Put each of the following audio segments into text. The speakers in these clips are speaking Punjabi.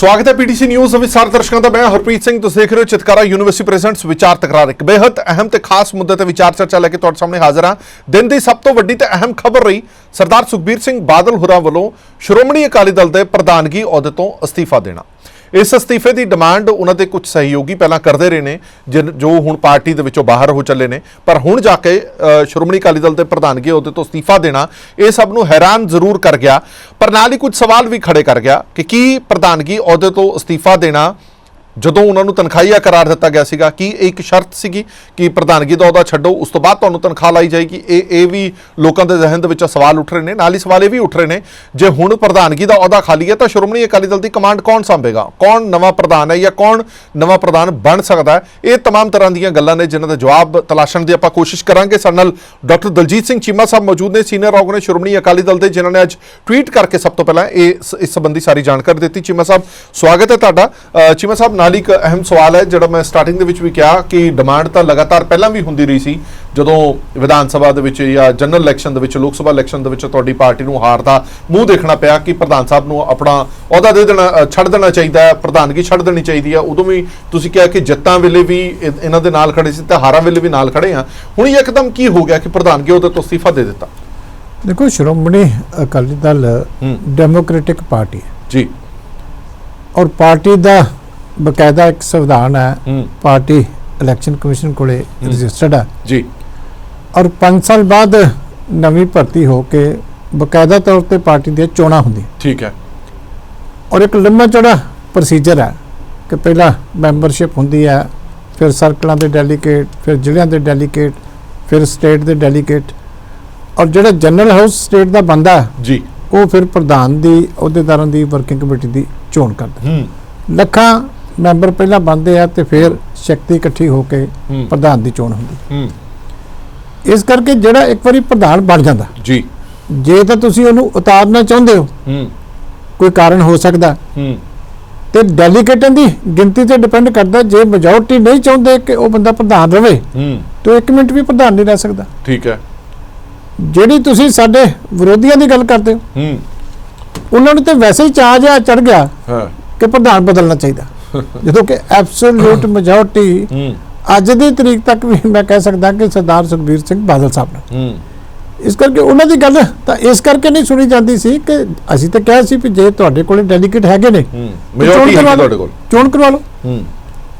ਸਵਾਗਤ ਹੈ ਪੀਟੀਸੀ ਨਿਊਜ਼ ਵਿੱਚ ਦਰਸ਼ਕਾਂ ਦਾ। ਮੈਂ ਹਰਪ੍ਰੀਤ ਸਿੰਘ, ਤੁਸੀਂ ਦੇਖ ਰਹੇ ਹੋ ਚਿਤਕਾਰਾ ਯੂਨੀਵਰਸਿਟੀ ਪ੍ਰੈਜ਼ੈਂਟਸ ਵਿਚਾਰ ਤਕਰਾਰ। ਇੱਕ ਬੇहद ਅਹਿਮ ਤੇ ਖਾਸ ਮੁੱਦੇ ਤੇ ਵਿਚਾਰ ਚਰਚਾ ਲੈ ਕੇ ਤੁਹਾਡੇ ਸਾਹਮਣੇ ਹਾਜ਼ਰ ਹਾਂ। ਦਿਨ ਦੀ ਸਭ ਤੋਂ ਵੱਡੀ ਤੇ ਅਹਿਮ ਖਬਰ ਰਹੀ ਸਰਦਾਰ ਸੁਖਬੀਰ ਸਿੰਘ ਬਾਦਲ ਹੁਰਾਂ ਵੱਲੋਂ ਸ਼੍ਰੋਮਣੀ ਅਕਾਲੀ ਦਲ ਦੇ ਪ੍ਰਧਾਨਗੀ ਅਹੁਦੇ ਤੋਂ ਅਸਤੀਫਾ ਦੇਣਾ। ਇਸ ਅਸਤੀਫੇ ਦੀ ਡਿਮਾਂਡ ਉਹਨਾਂ ਦੇ ਕੁਝ ਸਹਿਯੋਗੀ ਪਹਿਲਾਂ ਕਰਦੇ ਰਹੇ ਨੇ, ਜਿਨ- ਜੋ ਹੁਣ ਪਾਰਟੀ ਦੇ ਵਿੱਚੋਂ ਬਾਹਰ ਹੋ ਚੱਲੇ ਨੇ। ਪਰ ਹੁਣ ਜਾ ਕੇ ਸ਼੍ਰੋਮਣੀ ਅਕਾਲੀ ਦਲ ਦੇ ਪ੍ਰਧਾਨਗੀ ਉਹਦੇ ਤੋਂ ਅਸਤੀਫਾ ਦੇਣਾ, ਇਹ ਸਭ ਨੂੰ ਹੈਰਾਨ ਜ਼ਰੂਰ ਕਰ ਗਿਆ। ਪਰ ਨਾਲ ਹੀ ਕੁਝ ਸਵਾਲ ਵੀ ਖੜੇ ਕਰ ਗਿਆ ਕਿ ਕੀ ਪ੍ਰਧਾਨਗੀ ਉਹਦੇ ਤੋਂ ਅਸਤੀਫਾ ਦੇਣਾ ਜਦੋਂ ਉਹਨਾਂ ਨੂੰ ਤਨਖਾਹੀਆ ਕਰਾਰ ਦਿੱਤਾ ਗਿਆ ਸੀਗਾ ਕਿ ਇਹ ਇੱਕ ਸ਼ਰਤ ਸੀਗੀ ਕਿ ਪ੍ਰਧਾਨਗੀ ਦਾ ਅਹੁਦਾ ਛੱਡੋ ਉਸ ਤੋਂ ਬਾਅਦ ਤੁਹਾਨੂੰ ਤਨਖਾਹ ਲਾਈ ਜਾਏਗੀ ਇਹ ਇਹ ਵੀ ਲੋਕਾਂ ਦੇ ਜ਼ਿਹਨ ਦੇ ਵਿੱਚ ਸਵਾਲ ਉੱਠ ਰਹੇ ਨੇ ਨਾਲ ਹੀ ਸਵਾਲ ਇਹ ਵੀ ਉੱਠ ਰਹੇ ਨੇ ਜੇ ਹੁਣ ਪ੍ਰਧਾਨਗੀ ਦਾ ਅਹੁਦਾ ਖਾਲੀ ਹੈ ਤਾਂ ਸ਼੍ਰੋਮਣੀ ਅਕਾਲੀ ਦਲ ਦੀ ਕਮਾਂਡ ਕੌਣ ਸੰਭੇਗਾ ਕੌਣ ਨਵਾਂ ਪ੍ਰਧਾਨ ਹੈ ਜਾਂ ਕੌਣ ਨਵਾਂ ਪ੍ਰਧਾਨ ਬਣ ਸਕਦਾ ਹੈ ਇਹ तमाम ਤਰ੍ਹਾਂ ਦੀਆਂ ਗੱਲਾਂ ਨੇ ਜਿਨ੍ਹਾਂ ਦਾ ਜਵਾਬ ਤਲਾਸ਼ਣ ਦੀ ਆਪਾਂ ਕੋਸ਼ਿਸ਼ ਕਰਾਂਗੇ ਸਾਡੇ ਨਾਲ ਡਾਕਟਰ ਦਲਜੀਤ ਸਿੰਘ ਚੀਮਾ ਸਾਹਿਬ ਮੌਜੂਦ ਨੇ ਸੀਨੀਅਰ ਆਰਗੇਨਾਈਜ਼ਰ ਸ਼੍ਰੋਮਣੀ ਅਕਾਲੀ ਦਲ ਦੇ ਜਿਨ੍ਹਾਂ ਨੇ ਅੱਜ ਟਵੀਟ ਕਰਕੇ ਸਭ ਤੋਂ ਪਹਿਲਾਂ ਇਹ ਇਸ ਸੰਬੰਧੀ ਸਾਰੀ ਜਾਣਕਾਰੀ ਦਿੱਤੀ ਚੀਮਾ ਸਾਹਿਬ ਸਵਾਗਤ ਹੈ ਤੁਹਾਡਾ ਅ, ਚੀਮਾ ਸਾਹਿਬ ਨਾਲ ਹੀ ਇੱਕ ਅਹਿਮ ਸਵਾਲ ਹੈ ਜਿਹੜਾ ਮੈਂ ਸਟਾਰਟਿੰਗ ਦੇ ਵਿੱਚ ਵੀ ਕਿਹਾ ਕਿ ਡਿਮਾਂਡ ਤਾਂ ਲਗਾਤਾਰ ਪਹਿਲਾਂ ਵੀ ਹੁੰਦੀ ਰਹੀ ਸੀ ਜਦੋਂ ਵਿਧਾਨ ਸਭਾ ਦੇ ਵਿੱਚ ਜਾਂ ਜਨਰਲ ਇਲੈਕਸ਼ਨ ਦੇ ਵਿੱਚ ਲੋਕ ਸਭਾ ਇਲੈਕਸ਼ਨ ਦੇ ਵਿੱਚ ਤੁਹਾਡੀ ਪਾਰਟੀ ਨੂੰ ਹਾਰ ਦਾ ਮੂੰਹ ਦੇਖਣਾ ਪਿਆ ਕਿ ਪ੍ਰਧਾਨ ਸਾਹਿਬ ਨੂੰ ਆਪਣਾ ਅਹੁਦਾ ਦੇ ਦੇਣਾ ਛੱਡ ਦੇਣਾ ਚਾਹੀਦਾ ਹੈ ਪ੍ਰਧਾਨਗੀ ਛੱਡ ਦੇਣੀ ਚਾਹੀਦੀ ਹੈ। ਉਦੋਂ ਵੀ ਤੁਸੀਂ ਕਿਹਾ ਕਿ ਜਿੱਤਾਂ ਵੇਲੇ ਵੀ ਇਹ- ਇਹਨਾਂ ਦੇ ਨਾਲ ਖੜੇ ਸੀ ਤੇ ਹਾਰਾਂ ਵੇਲੇ ਵੀ ਨਾਲ ਖੜੇ ਆ ਹੁਣ ਇਹ ਇੱਕਦਮ ਕੀ ਹੋ ਗਿਆ ਕਿ ਪ੍ਰਧਾਨਗੀ ਉਹਦੇ ਤੋਂ ਅਸਤੀਫਾ ਦੇ ਦਿੱਤਾ? ਦੇਖੋ ਸ਼੍ਰੋਮਣੀ ਅਕਾਲੀ ਦਲ। ਡੈਮੋਕ੍ਰੈਟਿਕ ਪਾਰਟੀ ਹੈ। ਜੀ। ਔਰ ਪਾਰਟੀ ਦਾ ਬਕਾਇਦਾ ਇੱਕ ਸੰਵਿਧਾਨ ਹੈ ਪਾਰਟੀ ਇਲੈਕਸ਼ਨ ਕਮਿਸ਼ਨ ਕੋਲੇ ਰਜਿਸਟਰਡ ਹੈ। ਜੀ। ਔਰ 5 ਸਾਲ ਬਾਅਦ ਨਵੀਂ ਭਰਤੀ ਹੋ ਕੇ ਬਕਾਇਦਾ ਤੌਰ ਤੇ ਪਾਰਟੀ ਦੀਆਂ ਚੋਣਾਂ ਹੁੰਦੀਆਂ। ਠੀਕ ਹੈ। ਔਰ ਇੱਕ ਲੰਮਾ ਚੌੜਾ ਪ੍ਰੋਸੀਜਰ ਹੈ ਕਿ ਪਹਿਲਾਂ ਮੈਂਬਰਸ਼ਿਪ ਹੁੰਦੀ ਹੈ ਫਿਰ ਸਰਕਲਾਂ ਦੇ ਡੈਲੀਗੇਟ ਫਿਰ ਜ਼ਿਲ੍ਹਿਆਂ ਦੇ ਡੈਲੀਗੇਟ ਫਿਰ ਸਟੇਟ ਦੇ ਡੈਲੀਗੇਟ ਔਰ ਜਿਹੜਾ ਜਨਰਲ ਹਾਊਸ ਸਟੇਟ ਦਾ ਬੰਦਾ ਜੀ। ਉਹ ਫਿਰ ਪ੍ਰਧਾਨ ਦੀ ਅਹੁਦੇਦਾਰਾਂ ਦੀ ਵਰਕਿੰਗ ਕਮੇਟੀ ਦੀ ਚੋਣ ਕਰਦਾ ਹੂੰ। ਲੱਖਾਂ ਮੈਂਬਰ ਪਹਿਲਾਂ ਬਣਦੇ ਆ ਤੇ ਫਿਰ ਸ਼ਕਤੀ ਇਕੱਠੀ ਹੋ ਕੇ ਪ੍ਰਧਾਨ ਦੀ ਚੋਣ ਹੁੰਦੀ। ਇਸ ਕਰਕੇ ਜਿਹੜਾ ਇੱਕ ਵਾਰੀ ਪ੍ਰਧਾਨ ਬਣ ਜਾਂਦਾ ਜੀ। ਜੇ ਤਾਂ ਤੁਸੀਂ ਉਹਨੂੰ ਉਤਾਰਨਾ ਚਾਹੁੰਦੇ ਹੋ ਕੋਈ ਕਾਰਨ ਹੋ ਸਕਦਾ। ਤੇ ਡੈਲੀਗੇਟਾਂ ਦੀ ਗਿਣਤੀ ਤੇ ਡਿਪੈਂਡ ਕਰਦਾ ਜੇ ਮੈਜੋਰਟੀ ਨਹੀਂ ਚਾਹੁੰਦੇ ਕਿ ਉਹ ਬੰਦਾ ਪ੍ਰਧਾਨ ਰਵੇ ਹੂੰ। ਤਾਂ ਇੱਕ ਮਿੰਟ ਵੀ ਪ੍ਰਧਾਨ ਨਹੀਂ ਰਹਿ ਸਕਦਾ। ਠੀਕ ਹੈ। ਜਿਹੜੀ ਤੁਸੀਂ ਸਾਡੇ ਵਿਰੋਧੀਆਂ ਦੀ ਗੱਲ ਕਰਦੇ ਹੋ ਹੂੰ। ਉਹਨਾਂ ਨੂੰ ਤੇ ਵੈਸੇ ਹੀ ਚਾਹ ਜਿਹਾ ਚੜ ਗਿਆ ਹਾਂ। ਕਿ ਪ੍ਰਧਾਨ ਬਦਲਣਾ ਚਾਹੀਦਾ। ਜਦੋਂ ਕਿ ਐਬਸੋਲੂਟ ਮੈਜੋਰਟੀ ਅੱਜ ਦੀ ਤਰੀਕ ਤੱਕ ਵੀ ਮੈਂ ਕਹਿ ਸਕਦਾ ਕਿ ਸਰਦਾਰ ਸੁਖਬੀਰ ਸਿੰਘ ਬਾਦਲ ਸਾਹਿਬ ਨੇ। ਇਸ ਕਰਕੇ ਉਹਨਾਂ ਦੀ ਗੱਲ ਤਾਂ ਇਸ ਕਰਕੇ ਨਹੀਂ ਸੁਣੀ ਜਾਂਦੀ ਸੀ ਕਿ ਅਸੀਂ ਤਾਂ ਕਿਹਾ ਸੀ ਕਿ ਜੇ ਤੁਹਾਡੇ ਕੋਲੇ ਡੈਲੀਗੇਟ ਹੈਗੇ ਨੇ ਮੈਜੋਰਟੀ ਹੈ। ਤੁਹਾਡੇ ਕੋਲ। ਚੋਣ ਕਰਵਾ ਲਓ।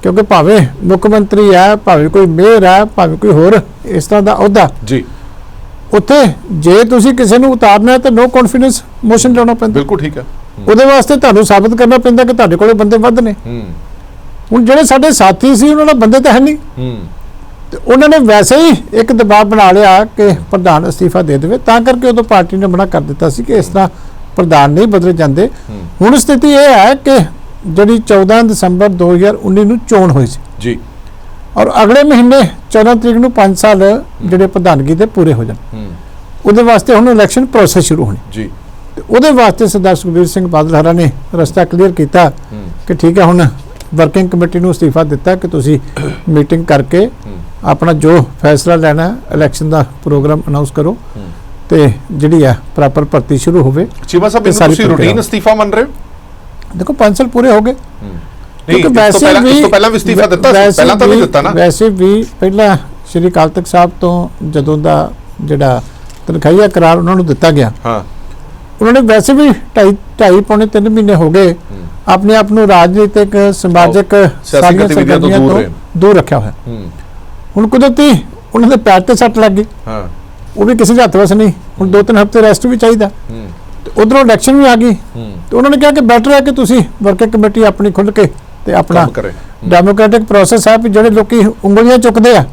ਕਿਉਂਕਿ ਭਾਵੇਂ ਮੁੱਖ ਮੰਤਰੀ ਹੈ ਭਾਵੇਂ ਕੋਈ ਮੇਅਰ ਹੈ ਭਾਵੇਂ ਕੋਈ ਹੋਰ ਇਸ ਤਰ੍ਹਾਂ ਦਾ ਅਹੁਦਾ। ਜੀ। ਉੱਥੇ ਜੇ ਤੁਸੀਂ ਕਿਸੇ ਨੂੰ ਉਤਾਰਨਾ ਹੈ ਤਾਂ ਨੋ ਕੌਨਫੀਡੈਂਸ ਮੋਸ਼ਨ ਲਾਉਣਾ ਪੈਂਦਾ। ਬਿਲਕੁਲ ਠੀਕ ਹੈ। ਉਹਦੇ ਵਾਸਤੇ ਤੁਹਾਨੂੰ ਸਾਬਤ ਕਰਨਾ ਪੈਂਦਾ ਕਿ ਤੁਹਾਡੇ ਕੋਲੇ ਬੰਦੇ ਵੱਧ ਨੇ। ਹੂੰ। ਹੁਣ ਜਿਹੜੇ ਸਾਡੇ ਸਾਥੀ ਸੀ ਉਹਨਾਂ ਨਾਲ ਬੰਦੇ ਤਾਂ ਹੈ ਨਹੀਂ। ਹੂੰ। ਤੇ ਉਹਨਾਂ ਨੇ ਵੈਸੇ ਹੀ ਇੱਕ ਦਬਾਅ ਬਣਾ ਲਿਆ ਕਿ ਪ੍ਰਧਾਨ ਅਸਤੀਫਾ ਦੇ ਦੇਵੇ। ਤਾਂ ਕਰਕੇ ਉਦੋਂ ਪਾਰਟੀ ਨੇ ਮਨਾ ਕਰ ਦਿੱਤਾ ਸੀ ਕਿ ਇਸ ਤਰ੍ਹਾਂ ਪ੍ਰਧਾਨ ਨਹੀਂ ਬਦਲੇ ਜਾਂਦੇ। ਹੁਣ ਸਥਿਤੀ ਇਹ ਹੈ ਕਿ ਜਿਹੜੀ 14 ਦਸੰਬਰ 2019 ਨੂੰ ਚੋਣ ਹੋਈ ਸੀ। ਜੀ। ਔਰ ਅਗਲੇ ਮਹੀਨੇ 14 ਤਰੀਕ ਨੂੰ 5 ਸਾਲ ਜਿਹੜੇ ਪ੍ਰਧਾਨਗੀ ਦੇ ਪੂਰੇ ਹੋ ਜਾਣ। ਹੂੰ। ਉਹਦੇ ਵਾਸਤੇ ਹੁਣ ਇਲੈਕਸ਼ਨ ਪ੍ਰੋਸੈਸ ਸ਼ੁਰੂ ਹੋਣੀ। ਜੀ। ਉਹਦੇ ਵਾਸਤੇ ਸਰਦਾਰ ਸੁਖਬੀਰ ਸਿੰਘ ਬਾਦਲ ਹਰਾ ਨੇ ਰਸਤਾ ਕਲੀਅਰ ਕੀਤਾ ਕਿ ਠੀਕ ਹੈ ਹੁਣ ਵਰਕਿੰਗ ਕਮੇਟੀ ਨੂੰ ਅਸਤੀਫਾ ਦਿੱਤਾ ਕਿ ਤੁਸੀਂ ਮੀਟਿੰਗ ਕਰਕੇ ਆਪਣਾ ਜੋ ਫੈਸਲਾ ਲੈਣਾ ਹੈ ਇਲੈਕਸ਼ਨ ਦਾ ਪ੍ਰੋਗਰਾਮ ਅਨਾਉਂਸ ਕਰੋ। ਤੇ ਜਿਹੜੀ ਹੈ ਪ੍ਰੋਪਰ ਭਰਤੀ ਸ਼ੁਰੂ ਹੋਵੇ ਚੀਮਾ ਸਾਹਿਬ ਤੁਸੀਂ। ਰੂਟੀਨ ਅਸਤੀਫਾ ਮੰਨ ਰਹੇ ਹੋ? ਦੇਖੋ 5 ਸਾਲ ਪੂਰੇ ਹੋ ਗਏ। ਕਿਉਂਕਿ ਤੋਂ ਪਹਿਲਾਂ ਇਸ ਤੋਂ ਪਹਿਲਾਂ ਵੀ ਅਸਤੀਫਾ ਦਿੱਤਾ ਪਹਿਲਾਂ ਤਾਂ ਵੀ ਦਿੱਤਾ ਨਾ। ਵੈਸੇ ਵੀ ਪਹਿਲਾਂ ਸ਼੍ਰੀ ਅਕਾਲ ਤਖਤ ਸਾਹਿਬ ਤੋਂ ਜਦੋਂ ਦਾ ਜਿਹੜਾ ਤਨਖਾਹੀਆ ਕਰਾਰ ਉਹਨਾਂ ਨੂੰ ਦਿੱਤਾ ਗਿਆ ਹਾਂ। ਉਹਨਾਂ ਨੇ ਵੈਸੇ ਵੀ ਢਾਈ ਢਾਈ ਪੌਣੇ 3 ਮਹੀਨੇ ਹੋ ਗਏ। ਆਪਣੇ ਆਪ ਨੂੰ ਰਾਜਨੀਤਿਕ ਸਮਾਜਿਕ ਸਾਰੀਆਂ ਗਤੀਵਿਧੀਆਂ ਤੋਂ ਦੂਰ ਰੱਖਿਆ ਹੋਇਆ। ਹੁਣ ਕੁਦਰਤੀ ਉਹਨਾਂ ਦੇ ਪੈਰ ਤੇ ਸੱਟ ਲੱਗ ਗਈ। ਹਾਂ। ਉਹ ਵੀ ਕਿਸੇ ਦੇ ਹੱਥ ਵਸ ਨਹੀਂ। ਹੁਣ ਦੋ ਤਿੰਨ ਹਫ਼ਤੇ ਰੈਸਟ ਵੀ ਚਾਹੀਦਾ। ਤੇ ਉਧਰੋਂ ਇਲੈਕਸ਼ਨ ਵੀ ਆ ਗਈ। ਤੇ ਉਹਨਾਂ ਨੇ ਕਿਹਾ ਕਿ ਬੈਟਰ ਹੈ ਕਿ ਤੁਸੀਂ ਵਰਕਿੰਗ ਕਮੇਟੀ ਆਪਣੀ ਖੁੱਲ ਕੇ ਤੇ ਆਪਣਾ ਡੈਮੋਕ੍ਰੈਟਿਕ ਪ੍ਰੋਸੈਸ ਹੈ। ਵੀ ਜਿਹੜੇ ਲੋਕੀ ਉਂਗਲੀਆਂ ਚੁੱਕਦੇ ਆ।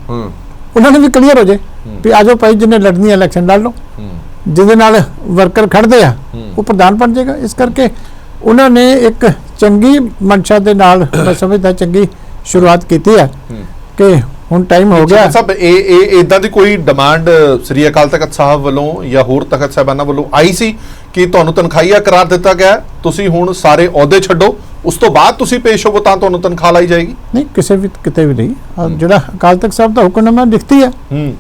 ਉਹਨਾਂ ਨੂੰ ਵੀ ਕਲੀਅਰ ਹੋ ਜੇ ਵੀ ਆਜੋ ਭਾਈ ਜਿਹਨੇ ਲੜਨੀ ਇਲੈਕਸ਼ਨ ਲੜ ਲਓ। ਜਿਹਦੇ ਨਾਲ ਵਰਕਰ ਖੜਦੇ ਆ। ਉਹ ਪ੍ਰਧਾਨ ਬਣ ਜਾਏਗਾ। ਇਸ ਕਰਕੇ ਉਹਨਾਂ ਨੇ ਇੱਕ ਚੰਗੀ ਮਨਸ਼ਾ ਦੇ ਨਾਲ ਮੈਂ ਸਮਝਦਾ ਚੰਗੀ ਸ਼ੁਰੂਆਤ ਕੀਤੀ ਹੈ। ਕਿ ਹੁਣ ਟਾਈਮ ਹੋ ਗਿਆ। ਸਾਹਿਬ ਇਹ ਇਹ ਇਦਾਂ ਦੀ ਕੋਈ ਡਿਮਾਂਡ ਸ੍ਰੀ ਅਕਾਲ ਤਖਤ ਸਾਹਿਬ ਵੱਲੋਂ ਜਾਂ ਹੋਰ ਤਖਤ ਸਾਹਿਬਾਨਾਂ ਵੱਲੋਂ ਆਈ ਸੀ ਕਿ ਤੁਹਾਨੂੰ ਤਨਖਾਹੀਆ ਕਰਾਰ ਦਿੱਤਾ ਗਿਆ ਤੁਸੀਂ ਹੁਣ ਸਾਰੇ ਅਹੁਦੇ ਛੱਡੋ ਉਸ ਤੋਂ ਬਾਅਦ ਤੁਸੀਂ ਪੇਸ਼ ਹੋਵੋ ਤਾਂ ਤੁਹਾਨੂੰ ਤਨਖਾਹ ਲਾਈ ਜਾਏਗੀ? ਨਹੀਂ ਕਿਸੇ ਵੀ ਕਿਤੇ ਵੀ ਨਹੀਂ। ਜਿਹੜਾ ਅਕਾਲ ਤਖਤ ਸਾਹਿਬ ਦਾ ਹੁਕਮਨਾਮਾ ਲਿਖਤੀ ਹੈ ਹੂੰ।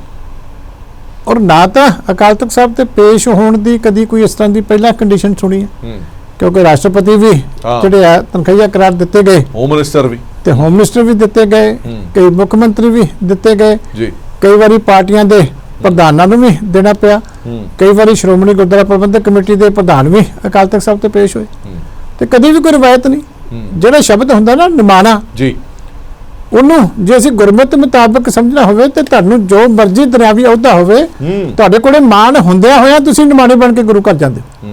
ਔਰ ਨਾ ਤਾਂ ਅਕਾਲ ਤਖਤ ਸਾਹਿਬ ਤੇ ਪੇਸ਼ ਹੋਣ ਦੀ ਕਦੀ ਕੋਈ ਇਸ ਤਰ੍ਹਾਂ ਦੀ ਪਹਿਲਾਂ ਕੰਡੀਸ਼ਨ ਸੁਣੀ ਹੈ। ਕਿਉਂਕਿ ਰਾਸ਼ਟਰਪਤੀ ਵੀ। ਜਿਹੜੇ ਆ ਤਨਖਾਹੀਆ ਕਰਾਰ ਦਿੱਤੇ ਗਏ। ਹੋਮ ਮਿਨਿਸਟਰ ਵੀ। ਤੇ ਹੋਮ ਮਿਨਿਸਟਰ ਵੀ ਦਿੱਤੇ ਗਏ। ਕਈ ਮੁੱਖ ਮੰਤਰੀ ਵੀ ਦਿੱਤੇ ਗਏ। ਜੀ। ਕਈ ਵਾਰੀ ਪਾਰਟੀਆਂ ਦੇ ਪ੍ਰਧਾਨਾਂ ਨੂੰ ਵੀ ਦੇਣਾ ਪਿਆ। ਕਈ ਵਾਰੀ ਸ਼੍ਰੋਮਣੀ ਗੁਰਦੁਆਰਾ ਪ੍ਰਬੰਧਕ ਕਮੇਟੀ ਦੇ ਪ੍ਰਧਾਨ ਵੀ ਅਕਾਲ ਤਖਤ ਸਾਹਿਬ ਤੇ ਪੇਸ਼ ਹੋਏ। ਤੇ ਕਦੀ ਵੀ ਕੋਈ ਰਵਾਇਤ ਨਹੀਂ। ਜਿਹੜਾ ਸ਼ਬਦ ਹੁੰਦਾ ਨਾ ਨਿਮਾਣਾ। ਜੀ। ਉਹਨੂੰ ਜੇ ਅਸੀਂ ਗੁਰਮਤ ਮੁਤਾਬਕ ਸਮਝਣਾ ਹੋਵੇ ਤੇ ਤੁਹਾਨੂੰ ਜੋ ਮਰਜ਼ੀ ਦਰਿਆਵੀ ਅਹੁਦਾ ਹੋਵੇ ਤੁਹਾਡੇ ਕੋਲੇ ਮਾਣ ਹੁੰਦਿਆਂ ਹੋਇਆਂ ਤੁਸੀਂ ਨਿਮਾਣੇ ਬਣ ਕੇ ਗੁਰੂ ਘਰ ਜਾਂਦੇ ਹੋ।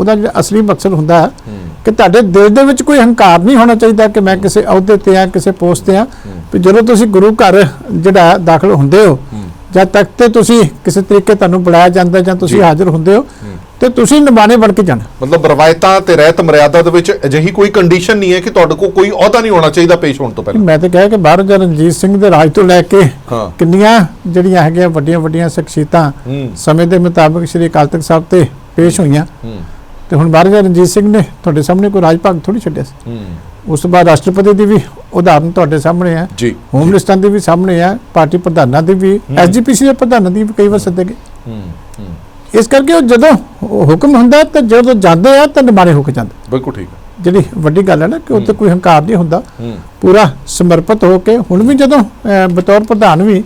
ਉਹਦਾ ਜਿਹੜਾ ਅਸਲੀ ਮਕਸਦ ਹੁੰਦਾ ਹੈ ਹੂੰ। ਕਿ ਤੁਹਾਡੇ ਦਿਲ ਦੇ ਵਿੱਚ ਕੋਈ ਹੰਕਾਰ ਨਹੀਂ ਹੋਣਾ ਚਾਹੀਦਾ ਕਿ ਮੈਂ ਕਿਸੇ ਅਹੁਦੇ ਤੇ ਆ ਕਿਸੇ ਪੋਸਟ ਤੇ ਆ ਵੀ ਜਦੋਂ ਤੁਸੀਂ ਗੁਰੂ ਘਰ ਜਿਹੜਾ ਦਾਖਲ ਹੁੰਦੇ ਹੋ ਜਦ ਤੱਕ ਤੇ ਤੁਸੀਂ ਕਿਸੇ ਤਰੀਕੇ ਤੁਹਾਨੂੰ ਬੁਲਾਇਆ ਜਾਂਦਾ ਜਾਂ ਤੁਸੀਂ। ਹਾਜ਼ਰ ਹੁੰਦੇ ਹੋ ਤੇ ਤੁਸੀਂ ਨਿਮਾਣੇ ਬਣ ਕੇ ਜਾਣਾ। ਮਤਲਬ ਰਵਾਇਤਾਂ ਤੇ ਰਹਿਤ ਮਰਿਆਦਾ ਦੇ ਵਿੱਚ ਅਜਿਹੀ ਕੋਈ ਕੰਡੀਸ਼ਨ ਨਹੀਂ ਹੈ ਕਿ ਤੁਹਾਡੇ ਕੋਲ ਕੋਈ ਅਹੁਦਾ ਨਹੀਂ ਹੋਣਾ ਚਾਹੀਦਾ ਪੇਸ਼ ਹੋਣ ਤੋਂ ਪਹਿਲਾਂ। ਮੈਂ ਤਾਂ ਕਿਹਾ ਕਿ ਮਹਾਰਾਜਾ ਰਣਜੀਤ ਸਿੰਘ ਦੇ ਰਾਜ ਤੋਂ ਲੈ ਕੇ ਕਿੰਨੀਆਂ ਜਿਹੜੀਆਂ ਹੈਗੀਆਂ ਵੱਡੀਆਂ ਵੱਡੀਆਂ ਸ਼ਖਸੀਅਤਾਂ ਸਮੇਂ ਦੇ ਮੁਤਾਬਕ ਸ੍ਰੀ ਅਕਾਲ ਤਖਤ ਸਾਹਿਬ ਤੇ ਪੇਸ਼ ਹੋਈਆਂ। ਤੇ ਹੁਣ ਮਹਾਰਾਜਾ ਰਣਜੀਤ ਸਿੰਘ ਨੇ ਤੁਹਾਡੇ ਸਾਹਮਣੇ ਕੋਈ ਰਾਜ ਭਾਗ ਥੋੜੀ ਛੱਡਿਆ ਸੀ। ਉਸ ਤੋਂ ਬਾਅਦ ਰਾਸ਼ਟਰਪਤੀ ਦੀ ਵੀ ਉਦਾਹਰਨ ਤੁਹਾਡੇ ਸਾਹਮਣੇ ਹੈ ਜੀ ਹੋਮ ਮਿਨਿਸਟਰਾਂ ਦੀ ਵੀ ਸਾਹਮਣੇ ਹੈ ਪਾਰਟੀ ਪ੍ਰਧਾਨਾਂ ਦੀ ਵੀ ਐਸਜੀਪੀਸੀ ਦੇ ਪ੍ਰਧਾਨਾਂ ਦੀ ਵੀ ਕਈ ਵਾਰ ਸੱਦੇ ਗਏ। ਇਸ ਕਰਕੇ ਉਹ ਜਦੋਂ ਹੁਕਮ ਹੁੰਦਾ ਤਾਂ ਜਦੋਂ ਜਾਂਦੇ ਆ ਤਾਂ ਨਿਮਾਣੇ ਹੋ ਕੇ ਜਾਂਦੇ। ਬਿਲਕੁਲ ਠੀਕ ਹੈ। ਜਿਹੜੀ ਵੱਡੀ ਗੱਲ ਹੈ ਨਾ ਕਿ ਉੱਥੇ ਕੋਈ ਹੰਕਾਰ ਨਹੀਂ ਹੁੰਦਾ। ਪੂਰਾ ਸਮਰਪਿਤ ਹੋ ਕੇ ਹੁਣ ਵੀ ਜਦੋਂ ਬਤੌਰ ਪ੍ਰਧਾਨ ਵੀ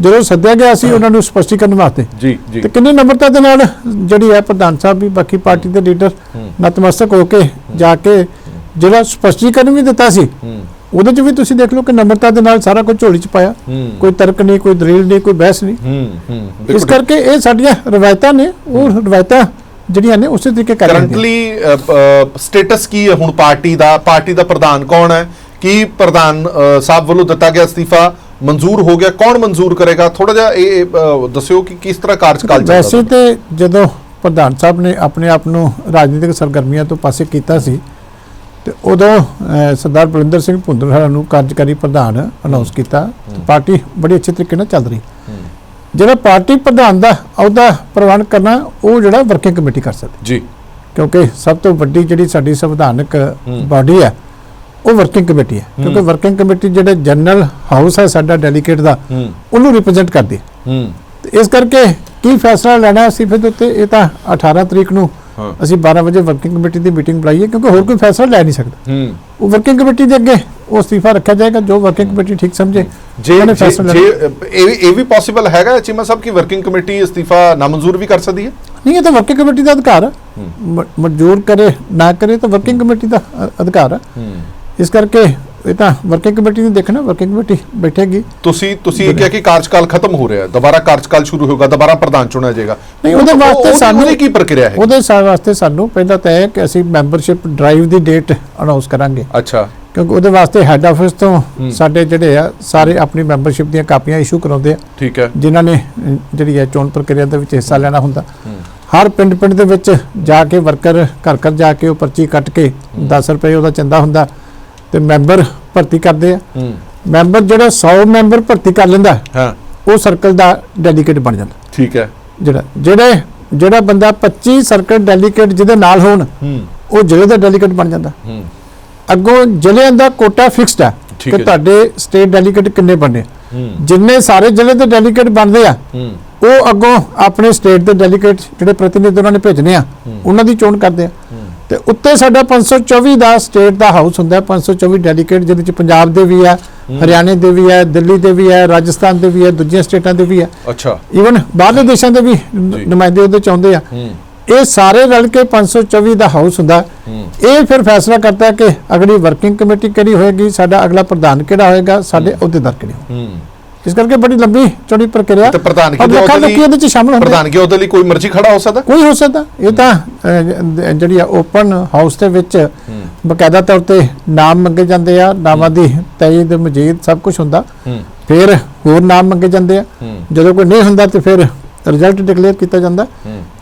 ਜਦੋਂ ਸੱਦਿਆ ਗਿਆ ਸੀ ਉਹਨਾਂ ਨੂੰ ਸਪਸ਼ਟੀਕਰਨ ਵਾਸਤੇ ਜੀ ਜੀ। ਤੇ ਕਿੰਨੀ ਨੰਬਰਤਾ ਦੇ ਨਾਲ ਜਿਹੜੀ ਹੈ ਪ੍ਰਧਾਨ ਸਾਹਿਬ ਵੀ ਬਾਕੀ ਪਾਰਟੀ ਦੇ ਲੀਡਰ। ਨਤਮਸਤਕ ਹੋ ਕੇ ਜਾ ਕੇ ਜਿਹੜਾ ਸਪਸ਼ਟੀਕਰਨ ਵੀ ਦਿੱਤਾ ਸੀ ਉਹਦੇ ਚ ਵੀ ਤੁਸੀਂ ਦੇਖ ਲਓ ਕਿ ਨੰਬਰਤਾ ਦੇ ਨਾਲ ਸਾਰਾ ਕੁਝ ਝੋਲੀ ਚ ਪਾਇਆ। ਕੋਈ ਤਰਕ ਨਹੀਂ ਕੋਈ ਦਲੀਲ ਨਹੀਂ ਕੋਈ ਬਹਿਸ ਨਹੀਂ। ਇਸ ਕਰਕੇ ਇਹ ਸਾਡੀਆਂ ਰਵਾਇਤਾਂ ਨੇ ਉਹ ਰਵਾਇਤਾਂ ਜਿਹੜੀਆਂ ਨੇ ਉਸੇ ਤਰੀਕੇ ਕਰ ਕਰੰਟਲੀ ਸਟੇਟਸ ਕੀ ਹੈ ਹੁਣ ਪਾਰਟੀ ਦਾ? ਪਾਰਟੀ ਦਾ ਪ੍ਰਧਾਨ ਕੌਣ ਹੈ? ਕੀ ਪ੍ਰਧਾਨ ਸਾਹਿਬ ਵੱਲੋਂ ਦਿੱਤਾ ਗਿਆ ਅਸਤੀਫਾ? ਮਨਜ਼ੂਰ ਹੋ ਗਿਆ? ਕੌਣ ਮਨਜ਼ੂਰ ਕਰੇਗਾ? ਥੋੜਾ ਜਿਹਾ ਇਹ ਦੱਸਿਓ ਕਿ ਕਿਸ ਤਰ੍ਹਾਂ ਕਾਰਜਕਾਲ ਚੱਲਦਾ ਵੈਸੇ ਤੇ ਜਦੋਂ ਪ੍ਰਧਾਨ ਸਾਹਿਬ ਨੇ ਆਪਣੇ ਆਪ ਨੂੰ ਰਾਜਨੀਤਿਕ ਸਰਗਰਮੀਆਂ ਤੋਂ ਪਾਸੇ ਕੀਤਾ ਸੀ ਤੇ ਉਦੋਂ ਸਰਦਾਰ ਬਲਿੰਦਰ ਸਿੰਘ ਭੁੰਦਰਹਰਾ ਨੂੰ ਕਾਰਜਕਾਰੀ ਪ੍ਰਧਾਨ ਅਨਾਉਂਸ ਕੀਤਾ ਤੇ ਪਾਰਟੀ ਬੜੀ ਅੱਛੇ ਤਰੀਕੇ ਨਾਲ ਚੱਲ ਰਹੀ। ਜਿਹੜਾ ਪਾਰਟੀ ਪ੍ਰਧਾਨ ਦਾ ਅਹੁਦਾ ਪ੍ਰਵਾਨ ਕਰਨਾ ਉਹ ਜਿਹੜਾ ਵਰਕਿੰਗ ਕਮੇਟੀ ਕਰ ਸਕਦੀ। ਜੀ। ਕਿਉਂਕਿ ਸਭ ਤੋਂ ਵੱਡੀ ਜਿਹੜੀ ਸਾਡੀ ਸੰਵਿਧਾਨਕ ਬਾਡੀ ਹੈ ਉਹ ਵਰਕਿੰਗ ਕਮੇਟੀ ਹੈ। ਕਿਉਂਕਿ ਵਰਕਿੰਗ ਕਮੇਟੀ ਜਿਹੜੇ ਜਨਰਲ ਹਾਊਸ ਹੈ ਸਾਡਾ ਡੈਲੀਗੇਟ ਦਾ ਉਹਨੂੰ ਰਿਪਰੈਜ਼ੈਂਟ ਕਰਦੀ। ਹੈ। ਇਸ ਕਰਕੇ ਕੀ ਫੈਸਲਾ ਲੈਣਾ ਸੀ ਫਿਰ ਉੱਤੇ ਇਹ ਤਾਂ 18 ਤਰੀਕ ਨੂੰ ਅਸੀਂ 12 ਵਜੇ ਵਰਕਿੰਗ ਕਮੇਟੀ ਦੀ ਮੀਟਿੰਗ ਬੁਲਾਈ ਹੈ ਕਿਉਂਕਿ ਹੋਰ ਕੋਈ ਫੈਸਲਾ ਲੈ ਨਹੀਂ ਸਕਦਾ। ਉਹ ਵਰਕਿੰਗ ਕਮੇਟੀ ਦੇ ਅੱਗੇ ਉਹ ਅਸਤੀਫਾ ਰੱਖਿਆ ਜਾਏਗਾ ਜੋ ਵਰਕਿੰਗ ਕਮੇਟੀ ਠੀਕ ਸਮਝੇ ਜੇ ਇਹ ਵੀ- ਇਹ ਵੀ ਪੋਸੀਬਲ ਹੈਗਾ ਚੀਮਾ ਸਾਹਿਬ ਕਿ ਵਰਕਿੰਗ ਕਮੇਟੀ ਅਸਤੀਫਾ ਨਾਮਨਜ਼ੂਰ ਵੀ ਕਰ ਸਕਦੀ ਹੈ? ਨਹੀਂ ਇਹ ਤਾਂ ਵਰਕਿੰਗ ਕਮੇਟੀ ਦਾ ਅਧਿਕਾਰ ਹੈ। ਮਨਜ਼ੂਰ ਕਰੇ ਨਾ ਕਰੇ ਤਾਂ ਵਰਕਿੰਗ ਕਮੇਟੀ ਦਾ ਅਧਿਕਾਰ ਹੂੰ। ਇਸ ਕਰਕੇ ਇਹ ਤਾਂ ਵਰਕਿੰਗ ਕਮੇਟੀ ਨੇ ਦੇਖਣਾ ਵਰਕਿੰਗ ਕਮੇਟੀ ਬੈਠੇਗੀ। ਤੁਸੀਂ ਤੁਸੀਂ ਇਹ ਕਿਹਾ ਕਿ ਕਾਰਜਕਾਲ ਖਤਮ ਹੋ ਰਿਹਾ ਹੈ ਦੁਬਾਰਾ ਕਾਰਜਕਾਲ ਸ਼ੁਰੂ ਹੋਗਾ ਦੁਬਾਰਾ ਪ੍ਰਧਾਨ ਚੁਣਿਆ ਜਾਏਗਾ। ਨਹੀਂ, ਉਹਦੇ ਉਹ- ਉਹ- ਵਾਸਤੇ ਸਾਨੂੰ- ਕੀ ਪ੍ਰਕਿਰਿਆ ਹੈ? ਉਹਦੇ ਵਾਸਤੇ ਸਾਨੂੰ ਪਹਿਲਾਂ ਤਾਂ ਹੈ ਕਿ ਅਸੀਂ ਮੈਂਬਰਸ਼ਿਪ ਡਰਾਈਵ ਦੀ ਡੇਟ ਅਨਾਉਂਸ ਕਰਾਂਗੇ। ਅੱਛਾ। ਕਿਉਂਕਿ ਉਹਦੇ ਵਾਸਤੇ ਹੈੱਡ ਆਫਿਸ ਤੋਂ ਸਾਡੇ ਜਿਹੜੇ ਆ ਸਾਰੇ ਆਪਣੀ ਮੈਂਬਰਸ਼ਿਪ ਦੀਆਂ ਕਾਪੀਆਂ ਇਸ਼ੂ ਕਰਾਉਂਦੇ ਆ। ਠੀਕ ਹੈ। ਜਿਨ੍ਹਾਂ ਨੇ ਜਿਹੜੀ ਹੈ ਚੋਣ ਪ੍ਰਕਿਰਿਆ ਦੇ ਵਿੱਚ ਹਿੱਸਾ ਲੈਣਾ ਹੁੰਦਾ। ਹਰ ਪਿੰਡ ਪਿੰਡ ਦੇ ਵਿੱਚ ਜਾ ਕੇ ਵਰਕਰ ਘਰ ਘਰ ਜਾ ਕੇ ਉਹ ਪਰਚੀ ਕੱਟ ਕੇ 10 ਰੁਪਏ ਉਹਦਾ ਚੰਦਾ ਹੁੰਦਾ। ਤੇ ਮੈਂਬਰ ਭਰਤੀ ਕਰਦੇ ਆ। ਮੈਂਬਰ ਜਿਹੜਾ 100 ਮੈਂਬਰ ਭਰਤੀ ਕਰ ਲੈਂਦਾ ਹਾਂ। ਉਹ ਸਰਕਲ ਦਾ ਡੈਲੀਗੇਟ ਬਣ ਜਾਂਦਾ। ਠੀਕ ਹੈ। ਜਿਹੜਾ ਜਿਹੜੇ ਜਿਹੜਾ ਬੰਦਾ 25 ਸਰਕਲ ਡੈਲੀਗੇਟ ਜਿਹਦੇ ਨਾਲ ਹੋਣ ਉਹ ਜ਼ਿਲ੍ਹੇ ਦਾ ਡੈਲੀਗੇਟ ਬਣ ਜਾਂਦਾ। ਅੱਗੋਂ ਜ਼ਿਲ੍ਹਿਆਂ ਦਾ ਕੋਟਾ ਫਿਕਸਡ ਹੈ ਕਿ। ਤੁਹਾਡੇ ਸਟੇਟ ਡੈਲੀਗੇਟ ਕਿੰਨੇ ਬਣਨੇ। ਜਿੰਨੇ ਸਾਰੇ ਜ਼ਿਲ੍ਹੇ ਦੇ ਡੈਲੀਗੇਟ ਬਣਦੇ ਆ ਉਹ ਅੱਗੋਂ ਆਪਣੇ ਸਟੇਟ ਦੇ ਡੈਲੀਗੇਟ ਜਿਹੜੇ ਪ੍ਰਤੀਨਿਧ ਉਹਨਾਂ ਨੇ ਭੇਜਣੇ ਆ ਉਹਨਾਂ ਦੀ ਚੋਣ ਕਰਦੇ ਆ। ਤੇ ਉੱਤੇ ਸਾਡਾ 524 ਦਾ ਸਟੇਟ ਦਾ ਹਾਊਸ ਹੁੰਦਾ ਹੈ, 524 ਡੈਲੀਗੇਟ ਜਿਹਦੇ ਚ ਪੰਜਾਬ ਦੇ ਵੀ ਆ ਹਰਿਆਣੇ ਦੇ ਵੀ ਆ ਦਿੱਲੀ ਦੇ ਵੀ ਆ ਰਾਜਸਥਾਨ ਦੇ ਵੀ ਆ ਦੂਜੀਆਂ ਸਟੇਟਾਂ ਦੇ ਵੀ ਆ ਅੱਛਾ। ਈਵਨ ਬਾਹਰਲੇ ਦੇਸ਼ਾਂ ਦੇ ਵੀ। ਨੁਮਾਇੰਦੇ ਉਹਦੇ ਚ ਆਉਂਦੇ ਆ ਇਹ ਸਾਰੇ ਰਲ ਕੇ 524 ਦਾ ਹਾਊਸ ਹੁੰਦਾ। ਇਹ ਫਿਰ ਫੈਸਲਾ ਕਰਦਾ ਕਿ ਅਗਲੀ ਵਰਕਿੰਗ ਕਮੇਟੀ ਕਿਹੜੀ ਹੋਏਗੀ ਸਾਡਾ ਅਗਲਾ ਪ੍ਰਧਾਨ ਕਿਹੜਾ ਹੋਏਗਾ ਸਾਡੇ ਅਹੁਦੇਦਾਰ ਕਿਹੜੇ ਹੋਣਗੇ। ਇਸ ਕਰਕੇ ਬੜੀ ਲੰਬੀ ਚੌੜੀ ਪ੍ਰਕਿਰਿਆ। ਤੇ ਪ੍ਰਧਾਨਗੀ ਦੇ ਉਹਦੇ ਲੋਕੀ ਇਹਦੇ ਚ ਸ਼ਾਮਲ ਹੁੰਦੇ। ਪ੍ਰਧਾਨਗੀ ਉਹਦੇ ਲਈ ਕੋਈ ਮਰਜ਼ੀ ਖੜਾ ਹੋ ਸਕਦਾ? ਕੋਈ ਹੋ ਸਕਦਾ। ਇਹ ਤਾਂ ਜਿਹੜੀ ਆ ਓਪਨ ਹਾਊਸ ਦੇ ਵਿੱਚ ਬਕਾਇਦਾ ਤੌਰ ਤੇ ਨਾਮ ਮੰਗੇ ਜਾਂਦੇ ਆ ਨਾਮਾਂ ਦੀ ਤਇਦ ਮਜੀਦ ਸਭ ਕੁਝ ਹੁੰਦਾ। ਫਿਰ ਹੋਰ ਨਾਮ ਮੰਗੇ ਜਾਂਦੇ ਆ। ਜਦੋਂ ਕੋਈ ਨਹੀਂ ਹੁੰਦਾ ਤੇ ਫਿਰ ਰਿਜ਼ਲਟ ਡਿਕਲੇਅਰ ਕੀਤਾ ਜਾਂਦਾ।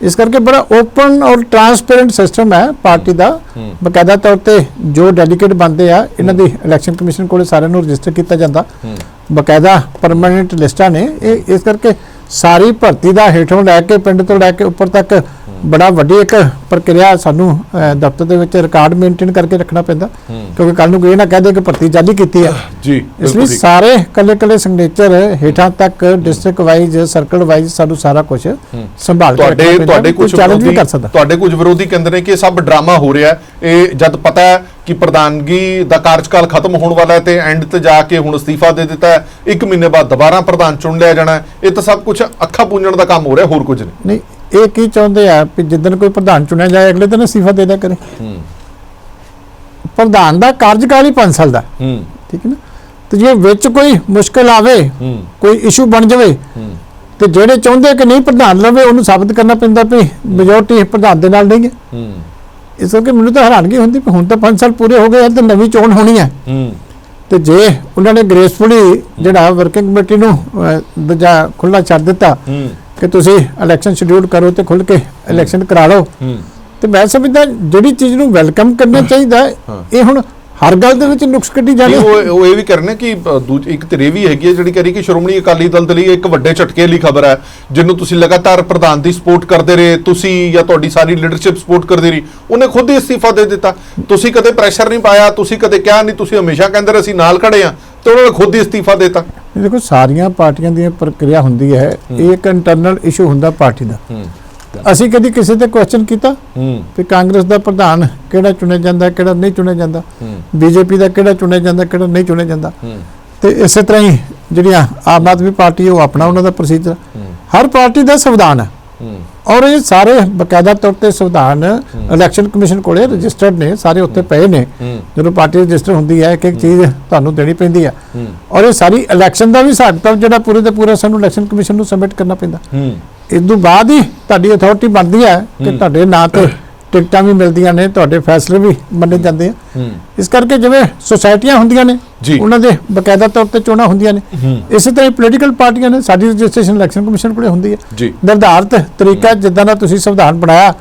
ਇਸ ਕਰਕੇ ਬੜਾ ਓਪਨ ਔਰ ਟਰਾਂਸਪੇਰੈਂਟ ਸਿਸਟਮ ਹੈ ਪਾਰਟੀ ਦਾ। ਬਕਾਇਦਾ ਤੌਰ ਤੇ ਜੋ ਡੈਲੀਗੇਟ ਬਣਦੇ ਆ ਇਹਨਾਂ ਦੀ ਇਲੈਕਸ਼ਨ ਕਮਿਸ਼ਨ ਕੋਲੇ ਸਾਰਿਆਂ ਨੂੰ ਰਜਿਸਟਰ ਕੀਤਾ ਜਾਂਦਾ। ਬਕਾਇਦਾ ਪਰਮਨੈਂਟ ਲਿਸਟਾਂ ਨੇ। ਇਹ ਇਸ ਕਰਕੇ ਸਾਰੀ ਭਰਤੀ ਦਾ ਹੇਠੋਂ ਲੈ ਕੇ ਪਿੰਡ ਤੋਂ ਲੈ ਕੇ ਉੱਪਰ ਤੱਕ ਬੜਾ ਵੱਡੀ ਇੱਕ ਪ੍ਰਕਿਰਿਆ ਸਾਨੂੰ ਦਫ਼ਤਰ ਦੇ ਵਿੱਚ ਰਿਕਾਰਡ ਮੇਨਟੇਨ ਕਰਕੇ ਰੱਖਣਾ ਪੈਂਦਾ। ਕਿਉਂਕਿ ਕੱਲ ਨੂੰ ਕੋਈ ਨਾ ਕਹਿ ਦੇ ਕਿ ਭਰਤੀ ਜਾਲੀ ਕੀਤੀ ਹੈ। ਜੀ ਇਸ ਲਈ। ਸਾਰੇ ਕੱਲੇ ਕੱਲੇ ਸਿਗਨੇਚਰ ਹੇਠਾਂ ਤੱਕ ਡਿਸਟ੍ਰਿਕਟ ਵਾਈਜ਼ ਸਰਕਲ ਵਾਈਜ਼ ਸਾਨੂੰ ਸਾਰਾ ਕੁਝ ਸੰਭਾਲ ਕੇ ਤੁਹਾਡੇ ਰੱਖਣਾ ਪੈਂਦਾ। ਤੁਹਾਡੇ ਕੁਝ ਵਿਰੋਧੀ ਕਰ ਸਕਦਾ। ਤੁਹਾਡੇ ਕੁਝ ਵਿਰੋਧੀ ਕਹਿੰਦੇ ਨੇ ਕਿ ਸਭ ਡਰਾਮਾ ਹੋ ਰਿਹਾ ਇਹ ਜਦ ਪਤਾ ਹੈ ਕਿ ਪ੍ਰਧਾਨਗੀ ਦਾ ਕਾਰਜਕਾਲ ਖਤਮ ਹੋਣ ਵਾਲਾ ਹੈ ਤੇ ਐਂਡ ਤੇ ਜਾ ਕੇ ਹੁਣ ਅਸਤੀਫਾ ਦੇ ਦਿੱਤਾ ਹੈ। ਇੱਕ ਮਹੀਨੇ ਬਾਅਦ ਦੁਬਾਰਾ ਪ੍ਰਧਾਨ ਚੁਣ ਲਿਆ ਜਾਣਾ ਇਹ ਤਾਂ ਸਭ ਕੁਝ ਅੱਖਾਂ ਪੂੰਝਣ ਦਾ ਕੰਮ ਹੋ ਰਿਹਾ ਹੋਰ ਕੁਝ ਨਹੀਂ। ਨਹੀਂ ਇਹ ਕੀ ਚਾਹੁੰਦੇ ਆ ਕਿ ਜਿੱਦਣ ਕੋਈ ਪ੍ਰਧਾਨ ਚੁਣਿਆ ਜਾਏ ਅਗਲੇ ਦਿਨ ਅਸਤੀਫਾ ਦੇ ਦਿਆ ਕਰੇ। ਪ੍ਰਧਾਨ ਦਾ ਕਾਰਜਕਾਲ ਹੀ 5 ਸਾਲ ਦਾ। ਹੂੰ। ਠੀਕ ਹੈ ਨਾ? ਤੇ ਜੇ ਵਿੱਚ ਕੋਈ ਮੁਸ਼ਕਲ ਆਵੇ ਹੂੰ। ਕੋਈ ਇਸ਼ੂ ਬਣ ਜਾਵੇ ਤੇ ਜਿਹੜੇ ਚਾਹੁੰਦੇ ਕਿ ਨਹੀਂ ਪ੍ਰਧਾਨ ਲਵੇ ਉਹਨੂੰ ਸਾਬਤ ਕਰਨਾ ਪੈਂਦਾ ਵੀ ਮੈਜੋਰਟੀ ਪ੍ਰਧਾਨ ਦੇ ਨਾਲ ਨਹੀਂ ਹੈ। ਹੂੰ। ਇਸ ਕਰਕੇ ਮੈਨੂੰ ਤਾਂ ਹੈਰਾਨਗੀ ਹੁੰਦੀ ਹੁਣ ਤਾਂ 5 ਸਾਲ ਪੂਰੇ ਹੋ ਗਏ ਤੇ ਨਵੀਂ ਚੋਣ ਹੋਣੀ ਹੈ। ਹੂੰ। ਤੇ ਜੇ ਉਹਨਾਂ ਨੇ ਗ੍ਰੇਸਫੁਲੀ ਜਿਹੜਾ ਵਰਕਿੰਗ ਕਮੇਟੀ ਨੂੰ ਦੂਜਾ ਖੁੱਲਾ ਛੱਡ ਦਿੱਤਾ ਹੂੰ। ਕਿ ਤੁਸੀਂ ਇਲੈਕਸ਼ਨ ਸ਼ਡਿਊਲ ਕਰੋ ਤੇ ਖੁੱਲ ਕੇ ਇਲੈਕਸ਼ਨ ਕਰਾ ਲਓ। ਤੇ ਮੈਂ ਸਮਝਦਾ ਜਿਹੜੀ ਚੀਜ਼ ਨੂੰ ਵੈਲਕਮ ਕਰਨਾ ਚਾਹੀਦਾ। ਇਹ ਹੁਣ ਹਰ ਗੱਲ ਦੇ ਵਿੱਚ ਨੁਕਸ ਕੱਢੀ ਨਹੀਂ, ਉਹ ਉਹ ਇਹ ਵੀ ਕਰਨੇ ਕਿ ਇੱਕ ਧਿਰੇ ਵੀ ਹੈਗੀ ਹੈ ਜਿਹੜੀ ਕਰੀ ਕਿ ਸ਼੍ਰੋਮਣੀ ਅਕਾਲੀ ਦਲ ਦੇ ਲਈ ਇੱਕ ਵੱਡੇ ਝਟਕੇ ਲਈ ਖਬਰ ਹੈ ਜਿਹਨੂੰ ਤੁਸੀਂ ਲਗਾਤਾਰ ਪ੍ਰਧਾਨ ਦੀ ਸਪੋਰਟ ਕਰਦੇ ਰਹੇ ਤੁਸੀਂ ਜਾਂ ਤੁਹਾਡੀ ਸਾਰੀ ਲੀਡਰਸ਼ਿਪ ਸਪੋਰਟ ਕਰਦੀ ਰਹੀ ਉਹਨੇ ਖੁਦ ਹੀ ਅਸਤੀਫਾ ਦੇ ਦਿੱਤਾ। ਤੁਸੀਂ ਕਦੇ ਪ੍ਰੈਸ਼ਰ ਨਹੀਂ ਪਾਇਆ ਤੁਸੀਂ ਕਦੇ ਕਿਹਾ ਨਹੀਂ ਤੁਸੀਂ ਹਮੇਸ਼ਾ ਕਹਿੰਦੇ ਰਹੇ ਅਸੀਂ ਨਾਲ ਖੜੇ ਆ ਤੇ ਉਹਨਾਂ ਨੇ ਖੁਦ ਹੀ ਅਸਤੀਫਾ ਦੇ ਦਿੱਤਾ ਦੇਖੋ ਸਾਰੀਆਂ ਪਾਰਟੀਆਂ ਦੀ ਪ੍ਰਕਿਰਿਆ ਹੁੰਦੀ ਹੈ ਇਹ ਇੱਕ ਇੰਟਰਨਲ ਇਸ਼ੂ ਹੁੰਦਾ ਪਾਰਟੀ ਦਾ। ਅਸੀਂ ਕਦੀ ਕਿਸੇ ਤੇ ਕੁਐਸਚਨ ਕੀਤਾ? ਕਿ ਕਾਂਗਰਸ ਦਾ ਪ੍ਰਧਾਨ ਕਿਹੜਾ ਚੁਣਿਆ ਜਾਂਦਾ ਕਿਹੜਾ ਨਹੀਂ ਚੁਣਿਆ ਜਾਂਦਾ? ਬੀਜੇਪੀ ਦਾ ਕਿਹੜਾ ਚੁਣਿਆ ਜਾਂਦਾ ਕਿਹੜਾ ਨਹੀਂ ਚੁਣਿਆ ਜਾਂਦਾ? ਤੇ ਇਸੇ ਤਰ੍ਹਾਂ ਹੀ ਜਿਹੜੀਆਂ ਆਮ ਆਦਮੀ ਪਾਰਟੀ ਉਹ ਆਪਣਾ ਉਹਨਾਂ ਦਾ ਪ੍ਰੋਸੀਜਰ ਹਰ ਪਾਰਟੀ ਦਾ ਸੰਵਿਧਾਨ ਹੂੰ। ਔਰ ਇਹ ਸਾਰੇ ਬਕਾਇਦਾ ਤੌਰ ਤੇ ਸੰਵਿਧਾਨ ਇਲੈਕਸ਼ਨ ਕਮਿਸ਼ਨ ਕੋਲੇ ਰਜਿਸਟਰਡ ਨੇ ਸਾਰੇ ਉੱਤੇ ਪਏ ਨੇ। ਜਦੋਂ ਪਾਰਟੀ ਰਜਿਸਟਰ ਹੁੰਦੀ ਹੈ ਇੱਕ ਇੱਕ ਚੀਜ਼ ਤੁਹਾਨੂੰ ਦੇਣੀ ਪੈਂਦੀ ਹੈ। ਔਰ ਇਹ ਸਾਰੀ ਇਲੈਕਸ਼ਨ ਦਾ ਵੀ ਕਿਤਾਬ ਜਿਹੜਾ ਪੂਰੇ ਤੇ ਪੂਰਾ ਸਾਨੂੰ ਇਲੈਕਸ਼ਨ ਕਮਿਸ਼ਨ ਨੂੰ ਸਬਮਿਟ ਕਰਨਾ ਪੈਂਦਾ। ਇਸ ਤੋਂ ਬਾਅਦ ਹੀ ਤੁਹਾਡੀ ਅਥਾਰਟੀ ਬਣਦੀ ਹੈ ਕਿ ਤੁਹਾਡੇ ਨਾਂ ਤੇ ਟਿਕਟਾਂ ਵੀ ਮਿਲਦੀਆਂ ਨੇ ਤੁਹਾਡੇ ਫੈਸਲੇ ਵੀ ਮੰਨੇ ਜਾਂਦੇ ਆ। ਇਸ ਕਰਕੇ ਜਿਵੇਂ ਸੁਸਾਇਟੀਆਂ ਹੁੰਦੀਆਂ ਨੇ। ਉਹਨਾਂ ਦੇ ਬਕਾਇਦਾ ਤੌਰ ਤੇ ਚੋਣਾਂ ਹੁੰਦੀਆਂ ਨੇ। ਇਸੇ ਤਰ੍ਹਾਂ ਪੋਲੀਟੀਕਲ ਪਾਰਟੀਆਂ ਨੇ ਸਾਡੀ ਰਜਿਸਟ੍ਰੇਸ਼ਨ ਇਲੈਕਸ਼ਨ ਕਮਿਸ਼ਨ ਕੋਲੇ ਹੁੰਦੀ ਹੈ। ਨਿਰਧਾਰਤ ਤਰੀਕਾ ਜਿੱਦਾਂ ਦਾ ਤੁਸੀਂ ਸੰਵਿਧਾਨ ਬਣਾਇਆ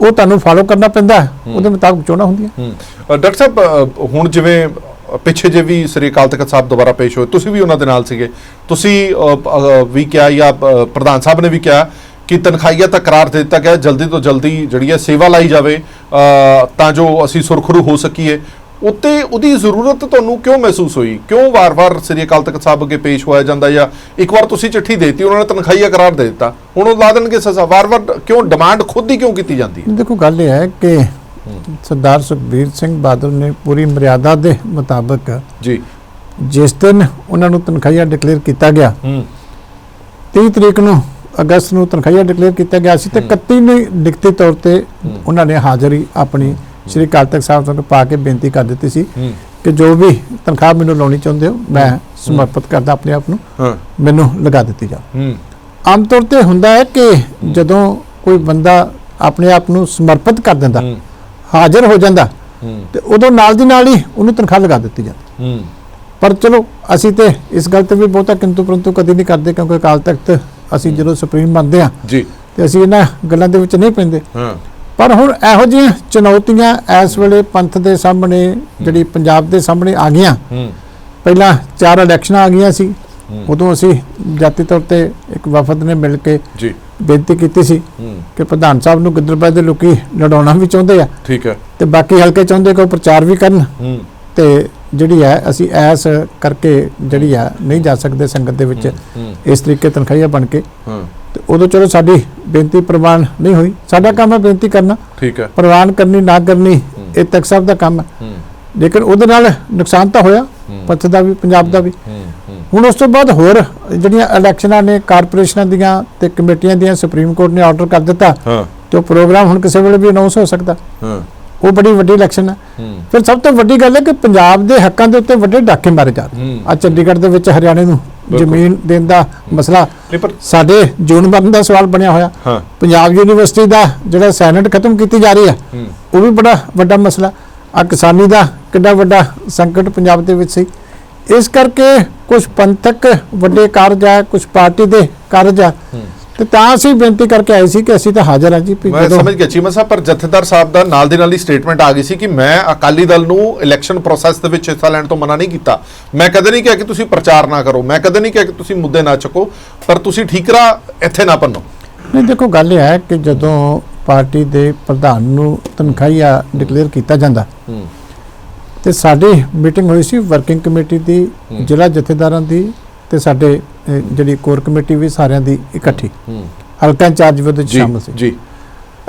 ਉਹ ਤੁਹਾਨੂੰ ਫਾਲੋ ਕਰਨਾ ਪੈਂਦਾ। ਉਹਦੇ ਮੁਤਾਬਕ ਚੋਣਾਂ ਹੁੰਦੀਆਂ। ਡਾਕਟਰ ਸਾਹਿਬ ਹੁਣ ਜਿਵੇਂ ਪਿੱਛੇ ਜੇ ਵੀ ਸ੍ਰੀ ਅਕਾਲ ਤਖਤ ਸਾਹਿਬ ਦੁਬਾਰਾ ਪੇਸ਼ ਹੋਏ ਤੁਸੀਂ ਵੀ ਉਹਨਾਂ ਦੇ ਨਾਲ ਸੀਗੇ। ਤੁਸੀਂ ਵੀ ਕਿਹਾ ਜਾਂ ਪ੍ਰਧਾਨ ਸਾਹਿਬ ਨੇ ਵੀ ਕਿਹਾ ਕਿ ਤਨਖਾਹੀਆ ਤਾਂ ਕਰਾਰ ਦੇ ਦਿੱਤਾ ਗਿਆ ਜਲਦੀ ਤੋਂ ਜਲਦੀ ਜਿਹੜੀ ਹੈ ਸੇਵਾ ਲਾਈ ਜਾਵੇ ਤਾਂ ਜੋ ਅਸੀਂ ਸੁਰਖਰੂ ਹੋ ਸਕੀਏ। ਉੱਤੇ ਉਹਦੀ ਜ਼ਰੂਰਤ ਤੁਹਾਨੂੰ ਕਿਉਂ ਮਹਿਸੂਸ ਹੋਈ? ਕਿਉਂ ਵਾਰ-ਵਾਰ ਸ੍ਰੀ ਅਕਾਲ ਤਖਤ ਸਾਹਿਬ ਅੱਗੇ ਪੇਸ਼ ਹੋਇਆ ਜਾਂਦਾ ਜਾਂ ਇੱਕ ਵਾਰ ਤੁਸੀਂ ਚਿੱਠੀ ਦੇਤੀ ਉਹਨਾਂ ਨੇ ਤਨਖਾਹੀਆ ਕਰਾਰ ਦੇ ਦਿੱਤਾ। ਹੁਣ ਉਹ ਲਾ ਦੇਣਗੇ ਸਜ਼ਾ। ਵਾਰ-ਵਾਰ ਕਿਉਂ ਡਿਮਾਂਡ ਖੁਦ ਹੀ ਕਿਉਂ ਕੀਤੀ ਜਾਂਦੀ ਹੈ? ਦੇਖੋ ਗੱਲ ਇਹ ਹੈ ਕਿ ਸਰਦਾਰ ਸੁਖਬੀਰ ਸਿੰਘ ਬਾਦਲ ਨੇ ਪੂਰੀ ਮਰਿਆਦਾ ਦੇ ਮੁਤਾਬਕ ਜੀ। ਜਿਸ ਦਿਨ ਉਹਨਾਂ ਨੂੰ ਤਨਖਾਹੀਆ ਡਿਕਲੇਅਰ ਕੀਤਾ ਗਿਆ ਹੂੰ। 30 ਤਰੀਕ ਨੂੰ ਅਗਸਤ ਨੂੰ ਤਨਖਾਹੀਆ ਡਿਕਲੇਅਰ ਕੀਤਾ ਗਿਆ ਸੀ ਤੇ 31 ਨੂੰ ਲਿਖਤੀ ਤੌਰ ਤੇ ਉਹਨਾਂ ਨੇ ਹਾਜ਼ਰੀ ਆਪਣੀ ਸ਼੍ਰੀ ਅਕਾਲ ਤਖਤ ਸਾਹਿਬ ਤੋਂ ਪਾ ਕੇ ਬੇਨਤੀ ਕਰ ਦਿੱਤੀ ਸੀ ਕਿ ਜੋ ਵੀ ਤਨਖਾਹ ਮੈਨੂੰ ਲਾਉਣੀ ਚਾਹੁੰਦੇ ਹੋ ਮੈਂ ਸਮਰਪਿਤ ਕਰਦਾ ਆਪਣੇ ਆਪ ਨੂੰ ਮੈਨੂੰ ਲਗਾ ਦਿੱਤੀ ਜਾ ਹੂੰ। ਆਮ ਤੌਰ ਤੇ ਹੁੰਦਾ ਹੈ ਕਿ ਜਦੋਂ ਕੋਈ ਬੰਦਾ ਆਪਣੇ ਆਪ ਨੂੰ ਸਮਰਪਿਤ ਕਰ ਦਿੰਦਾ ਹਾਜ਼ਰ ਹੋ ਜਾਂਦਾ ਤੇ ਉਦੋਂ ਨਾਲ ਦੀ ਨਾਲ ਹੀ ਉਹਨੂੰ ਤਨਖਾਹ ਲਗਾ ਦਿੱਤੀ ਜਾਂਦੀ। ਪਰ ਚਲੋ ਅਸੀਂ ਤੇ ਇਸ ਗੱਲ ਤੇ ਵੀ ਬਹੁਤਾ ਕਿੰਤੂ ਪਰੰਤੂ ਕਦੀ ਨਹੀਂ ਕਰਦੇ ਕਿਉਂਕਿ ਅਕਾਲ ਤਖਤ ਅਸੀਂ ਜਦੋਂ ਸੁਪਰੀਮ ਮੰਨਦੇ ਆ ਜੀ। ਤੇ ਅਸੀਂ ਇਹਨਾਂ ਗੱਲਾਂ ਦੇ ਵਿੱਚ ਨਹੀਂ ਪੈਂਦੇ। ਹਾਂ। ਪਰ ਹੁਣ ਇਹੋ ਜਿਹੀਆਂ ਚੁਣੌਤੀਆਂ ਇਸ ਵੇਲੇ ਪੰਥ ਦੇ ਸਾਹਮਣੇ ਜਿਹੜੀ ਪੰਜਾਬ ਦੇ ਸਾਹਮਣੇ ਆ ਗਈਆਂ। ਹੂੰ। ਪਹਿਲਾਂ ਚਾਰ ਇਲੈਕਸ਼ਨਾਂ ਆ ਗਈਆਂ ਸੀ। ਉਦੋਂ ਅਸੀਂ ਜਾਤੀ ਤੌਰ ਤੇ ਇੱਕ ਵਫਦ ਨੇ ਮਿਲ ਕੇ ਜੀ। ਬੇਨਤੀ ਕੀਤੀ ਸੀ ਕਿ ਪ੍ਰਧਾਨ ਸਾਹਿਬ ਨੂੰ ਗਿੱਦੜਬਾਹ ਦੇ ਲੋਕੀ ਲੜਾਉਣਾ ਵੀ ਚਾਹੁੰਦੇ ਆ। ਠੀਕ ਹੈ। ਤੇ ਬਾਕੀ ਹਲਕੇ ਚਾਹੁੰਦੇ ਕਿ ਉਹ ਪ੍ਰਚਾਰ ਵੀ ਕਰਨ। ਤੇ ਜਿਹੜੀ ਹੈ ਅਸੀਂ ਐਸ ਕਰਕੇ ਜਿਹੜੀ ਆ ਨਹੀਂ ਜਾ ਸਕਦੇ ਸੰਗਤ ਦੇ ਵਿੱਚ। ਇਸ ਤਰੀਕੇ ਤਨਖਾਹੀਆ ਬਣ ਕੇ। ਹਾਂ। ਤੇ ਉਦੋਂ ਚਲੋ ਸਾਡੀ ਬੇਨਤੀ ਪ੍ਰਵਾਨ ਨਹੀਂ ਹੋਈ। ਸਾਡਾ ਕੰਮ ਹੈ ਬੇਨਤੀ ਕਰਨਾ। ਠੀਕ ਹੈ। ਪ੍ਰਵਾਨ ਕਰਨੀ ਨਾ ਕਰਨੀ ਇਹ ਤਖਤ ਸਾਹਿਬ ਦਾ ਕੰਮ ਹੈ। ਹੂੰ। ਲੇਕਿਨ ਉਹਦੇ ਨਾਲ ਨੁਕਸਾਨ ਤਾਂ ਹੋਇਆ ਪੰਥ ਦਾ ਵੀ ਪੰਜਾਬ ਦਾ ਵੀ। ਹੁਣ ਉਸ ਤੋਂ ਬਾਅਦ ਹੋਰ ਜਿਹੜੀਆਂ ਇਲੈਕਸ਼ਨਾਂ ਨੇ ਕਾਰਪੋਰੇਸ਼ਨਾਂ ਦੀਆਂ ਤੇ ਕਮੇਟੀਆਂ ਦੀਆਂ ਸੁਪਰੀਮ ਕੋਰਟ ਨੇ ਆਰਡਰ ਕਰ ਦਿੱਤਾ। ਹਾਂ। ਤੇ ਉਹ ਪ੍ਰੋਗਰਾਮ ਹੁਣ ਕਿਸੇ ਵੇਲੇ ਵੀ ਅਨਾਉਂਸ ਹੋ ਸਕਦਾ। ਹਾਂ। ਉਹ ਬੜੀ ਵੱਡੀ ਇਲੈਕਸ਼ਨ ਹੈ। ਫਿਰ ਸਭ ਤੋਂ ਵੱਡੀ ਗੱਲ ਹੈ ਕਿ ਪੰਜਾਬ ਦੇ ਹੱਕਾਂ ਦੇ ਉੱਤੇ ਵੱਡੇ ਡਾਕੇ ਮਾਰੇ ਜਾ ਰਹੇ ਆ ਚੰਡੀਗੜ੍ਹ ਦੇ ਵਿੱਚ ਹਰਿਆਣੇ ਨੂੰ ਜ਼ਮੀਨ ਦੇਣ ਦਾ ਮਸਲਾ ਸਾਡੇ ਜੂਨ ਮਰਨ ਦਾ ਸਵਾਲ ਬਣਿਆ ਹੋਇਆ। ਪੰਜਾਬ ਯੂਨੀਵਰਸਿਟੀ ਦਾ ਜਿਹੜਾ ਸੈਨੇਟ ਖਤਮ ਕੀਤੀ ਜਾ ਰਹੀ ਹੈ ਹੂੰ। ਉਹ ਵੀ ਬੜਾ ਵੱਡਾ ਮਸਲਾ। ਆ ਕਿਸਾਨੀ ਦਾ ਕਿੰਨਾ ਵੱਡਾ ਸੰਕਟ ਪੰਜਾਬ ਦੇ ਵਿੱਚ ਸੀ। ਇਸ ਕਰਕੇ ਕੁਝ ਪੰਥਕ ਵੱਡੇ ਕਾਰਜ ਆ ਕੁਝ ਪਾਰਟੀ ਦੇ ਕਾਰਜ ਆ। ਤੇ ਤਾਂ ਅਸੀਂ ਬੇਨਤੀ ਕਰਕੇ ਆਏ ਸੀ ਕਿ ਅਸੀਂ ਤਾਂ ਹਾਜ਼ਰ ਹਾਂ ਜੀ ਮੈਂ ਸਮਝ ਗਿਆ ਚੀਮਾ ਸਾਹਿਬ ਪਰ ਜਥੇਦਾਰ ਸਾਹਿਬ ਦਾ ਨਾਲ ਦੇ ਨਾਲ ਹੀ ਸਟੇਟਮੈਂਟ ਆ ਗਈ ਸੀ ਕਿ ਮੈਂ ਅਕਾਲੀ ਦਲ ਨੂੰ ਇਲੈਕਸ਼ਨ ਪ੍ਰੋਸੈਸ ਦੇ ਵਿੱਚ ਹਿੱਸਾ ਲੈਣ ਤੋਂ ਮਨਾ ਨਹੀਂ ਕੀਤਾ। ਮੈਂ ਕਦੇ ਨਹੀਂ ਕਿਹਾ ਕਿ ਤੁਸੀਂ ਪ੍ਰਚਾਰ ਨਾ ਕਰੋ ਮੈਂ ਕਦੇ ਨਹੀਂ ਕਿਹਾ ਕਿ ਤੁਸੀਂ ਮੁੱਦੇ ਨਾ ਚੱਕੋ ਪਰ ਤੁਸੀਂ ਠੀਕਰਾ ਇੱਥੇ ਨਾ ਪੰਨੋ। ਨਹੀਂ ਦੇਖੋ ਗੱਲ ਇਹ ਹੈ ਕਿ ਜਦੋਂ ਪਾਰਟੀ ਦੇ ਪ੍ਰਧਾਨ ਨੂੰ ਤਨਖਾਹੀਆ ਡਿਕਲੇਅਰ ਕੀਤਾ ਜਾਂਦਾ ਤੇ ਸਾਡੀ ਮੀਟਿੰਗ ਹੋਈ ਸੀ ਵਰਕਿੰਗ ਕਮੇਟੀ ਦੀ। ਜ਼ਿਲ੍ਹਾ ਜਥੇਦਾਰਾਂ ਦੀ ਤੇ ਸਾਡੇ ਜਿਹੜੀ ਕੋਰ ਕਮੇਟੀ ਵੀ ਸਾਰਿਆਂ ਦੀ ਇਕੱਠੀ। ਹਲਕਾ ਇੰਚਾਰਜ ਵੀ ਉਹਦੇ 'ਚ ਜੀ ਸ਼ਾਮਲ ਸੀ। ਜੀ।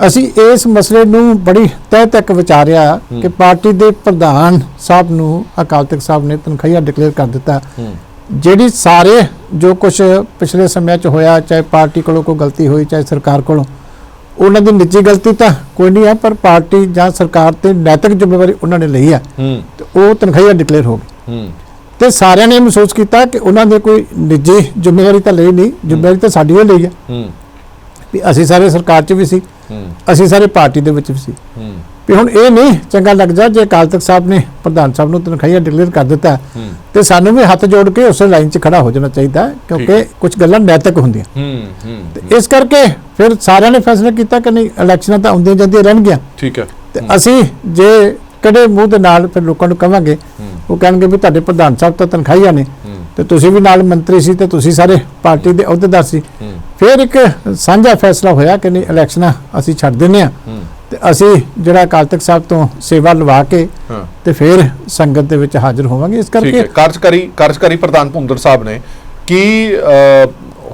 ਅਸੀਂ ਇਸ ਮਸਲੇ ਨੂੰ ਬੜੀ ਤਹਿ ਤੱਕ ਵਿਚਾਰਿਆ। ਕਿ ਪਾਰਟੀ ਦੇ ਪ੍ਰਧਾਨ ਸਾਹਿਬ ਨੂੰ ਅਕਾਲ ਤਖਤ ਸਾਹਿਬ ਨੇ ਤਨਖਾਹੀਆ ਡਿਕਲੇਅਰ ਕਰ ਦਿੱਤਾ। ਜਿਹੜੀ ਸਾਰੇ ਜੋ ਕੁਝ ਪਿਛਲੇ ਸਮਿਆਂ 'ਚ ਹੋਇਆ ਚਾਹੇ ਪਾਰਟੀ ਕੋਲੋਂ ਕੋਈ ਗਲਤੀ ਹੋਈ ਚਾਹੇ ਸਰਕਾਰ ਕੋਲੋਂ ਉਹਨਾਂ ਦੀ ਨਿੱਜੀ ਗਲਤੀ ਤਾਂ ਕੋਈ ਨਹੀਂ ਹੈ ਪਰ ਪਾਰਟੀ ਜਾਂ ਸਰਕਾਰ ਤੇ ਨੈਤਿਕ ਜ਼ਿੰਮੇਵਾਰੀ ਉਹਨਾਂ ਨੇ ਲਈ ਹੈ। ਤੇ ਉਹ ਤਨਖਾਹੀਆ ਡਿਕਲੇਅਰ ਹੋ ਗਈ। ਤੇ ਸਾਰਿਆਂ ਨੇ ਮਹਿਸੂਸ ਕੀਤਾ ਕਿ ਉਹਨਾਂ ਨੇ ਕੋਈ ਨਿੱਜੀ ਜ਼ਿੰਮੇਵਾਰੀ ਤਾਂ ਲਈ ਨਹੀਂ ਜ਼ਿੰਮੇਵਾਰੀ ਤਾਂ ਸਾਡੀ ਹੀ ਲਈ ਹੈ। ਹੂੰ। ਵੀ ਅਸੀਂ ਸਾਰੇ ਸਰਕਾਰ 'ਚ ਵੀ ਸੀ ਹੂੰ। ਅਸੀਂ ਸਾਰੇ ਪਾਰਟੀ ਦੇ ਵਿੱਚ ਵੀ ਸੀ। ਹੂੰ। ਵੀ ਹੁਣ ਇਹ ਨਹੀਂ ਚੰਗਾ ਲੱਗਦਾ ਜੇ ਅਕਾਲ ਤਖਤ ਸਾਹਿਬ ਨੇ ਪ੍ਰਧਾਨ ਸਾਹਿਬ ਨੂੰ ਤਨਖਾਹੀਆ ਡਿਕਲੇਅਰ ਕਰ ਦਿੱਤਾ ਤੇ ਸਾਨੂੰ ਵੀ ਹੱਥ ਜੋੜ ਕੇ ਉਸੇ ਲਾਈਨ 'ਚ ਖੜਾ ਹੋ ਜਾਣਾ ਚਾਹੀਦਾ ਕਿਉਂਕਿ ਕੁਝ ਗੱਲਾਂ ਨੈਤਿਕ ਹੁੰਦੀਆਂ। ਹੂੰ ਹੂੰ ਤੇ ਇਸ ਕਰਕੇ ਫਿਰ ਸਾਰਿਆਂ ਨੇ ਫੈਸਲਾ ਕੀਤਾ ਕਿ ਨਹੀਂ ਇਲੈਕਸ਼ਨਾਂ ਤਾਂ ਆਉਂਦੀਆਂ ਜਾਂਦੀਆਂ ਰਹਿਣਗੀਆਂ। ਠੀਕ ਹੈ। ਤੇ ਅਸੀਂ ਜੇ ਕਿਹੜੇ ਮੂੰਹ ਦੇ ਨਾਲ ਫਿਰ ਲੋਕਾਂ ਨੂੰ ਕਵਾਂਗੇ? ਉਹ ਕਹਿਣਗੇ ਵੀ ਤੁਹਾਡੇ ਪ੍ਰਧਾਨ ਸਾਹਿਬ ਤਾਂ ਤਨਖਾਹੀਆਂ ਨੇ ਤੇ ਤੁਸੀਂ ਵੀ ਨਾਲ ਮੰਤਰੀ ਸੀ ਤੇ ਤੁਸੀਂ ਸਾਰੇ ਪਾਰਟੀ ਦੇ ਅਹੁਦੇਦਾਰ ਸੀ। ਫਿਰ ਇੱਕ ਸਾਂਝਾ ਫੈਸਲਾ ਹੋਇਆ ਕਿ ਨਹੀਂ ਇਲੈਕਸ਼ਨਾਂ ਅਸੀਂ ਛੱਡ ਦਿੰਨੇ ਆ ਤੇ ਅਸੀਂ ਜਿਹੜਾ ਅਕਾਲ ਤਖਤ ਸਾਹਿਬ ਤੋਂ ਸੇਵਾ ਲਵਾ ਕੇ ਤੇ ਫਿਰ ਸੰਗਤ ਦੇ ਵਿੱਚ ਹਾਜ਼ਰ ਹੋਵਾਂਗੇ। ਇਸ ਕਰਕੇ ਕਾਰਜਕਾਰੀ ਕਾਰਜਕਾਰੀ ਪ੍ਰਧਾਨ ਭੁੰਦਰ ਸਾਹਿਬ ਨੇ ਕੀ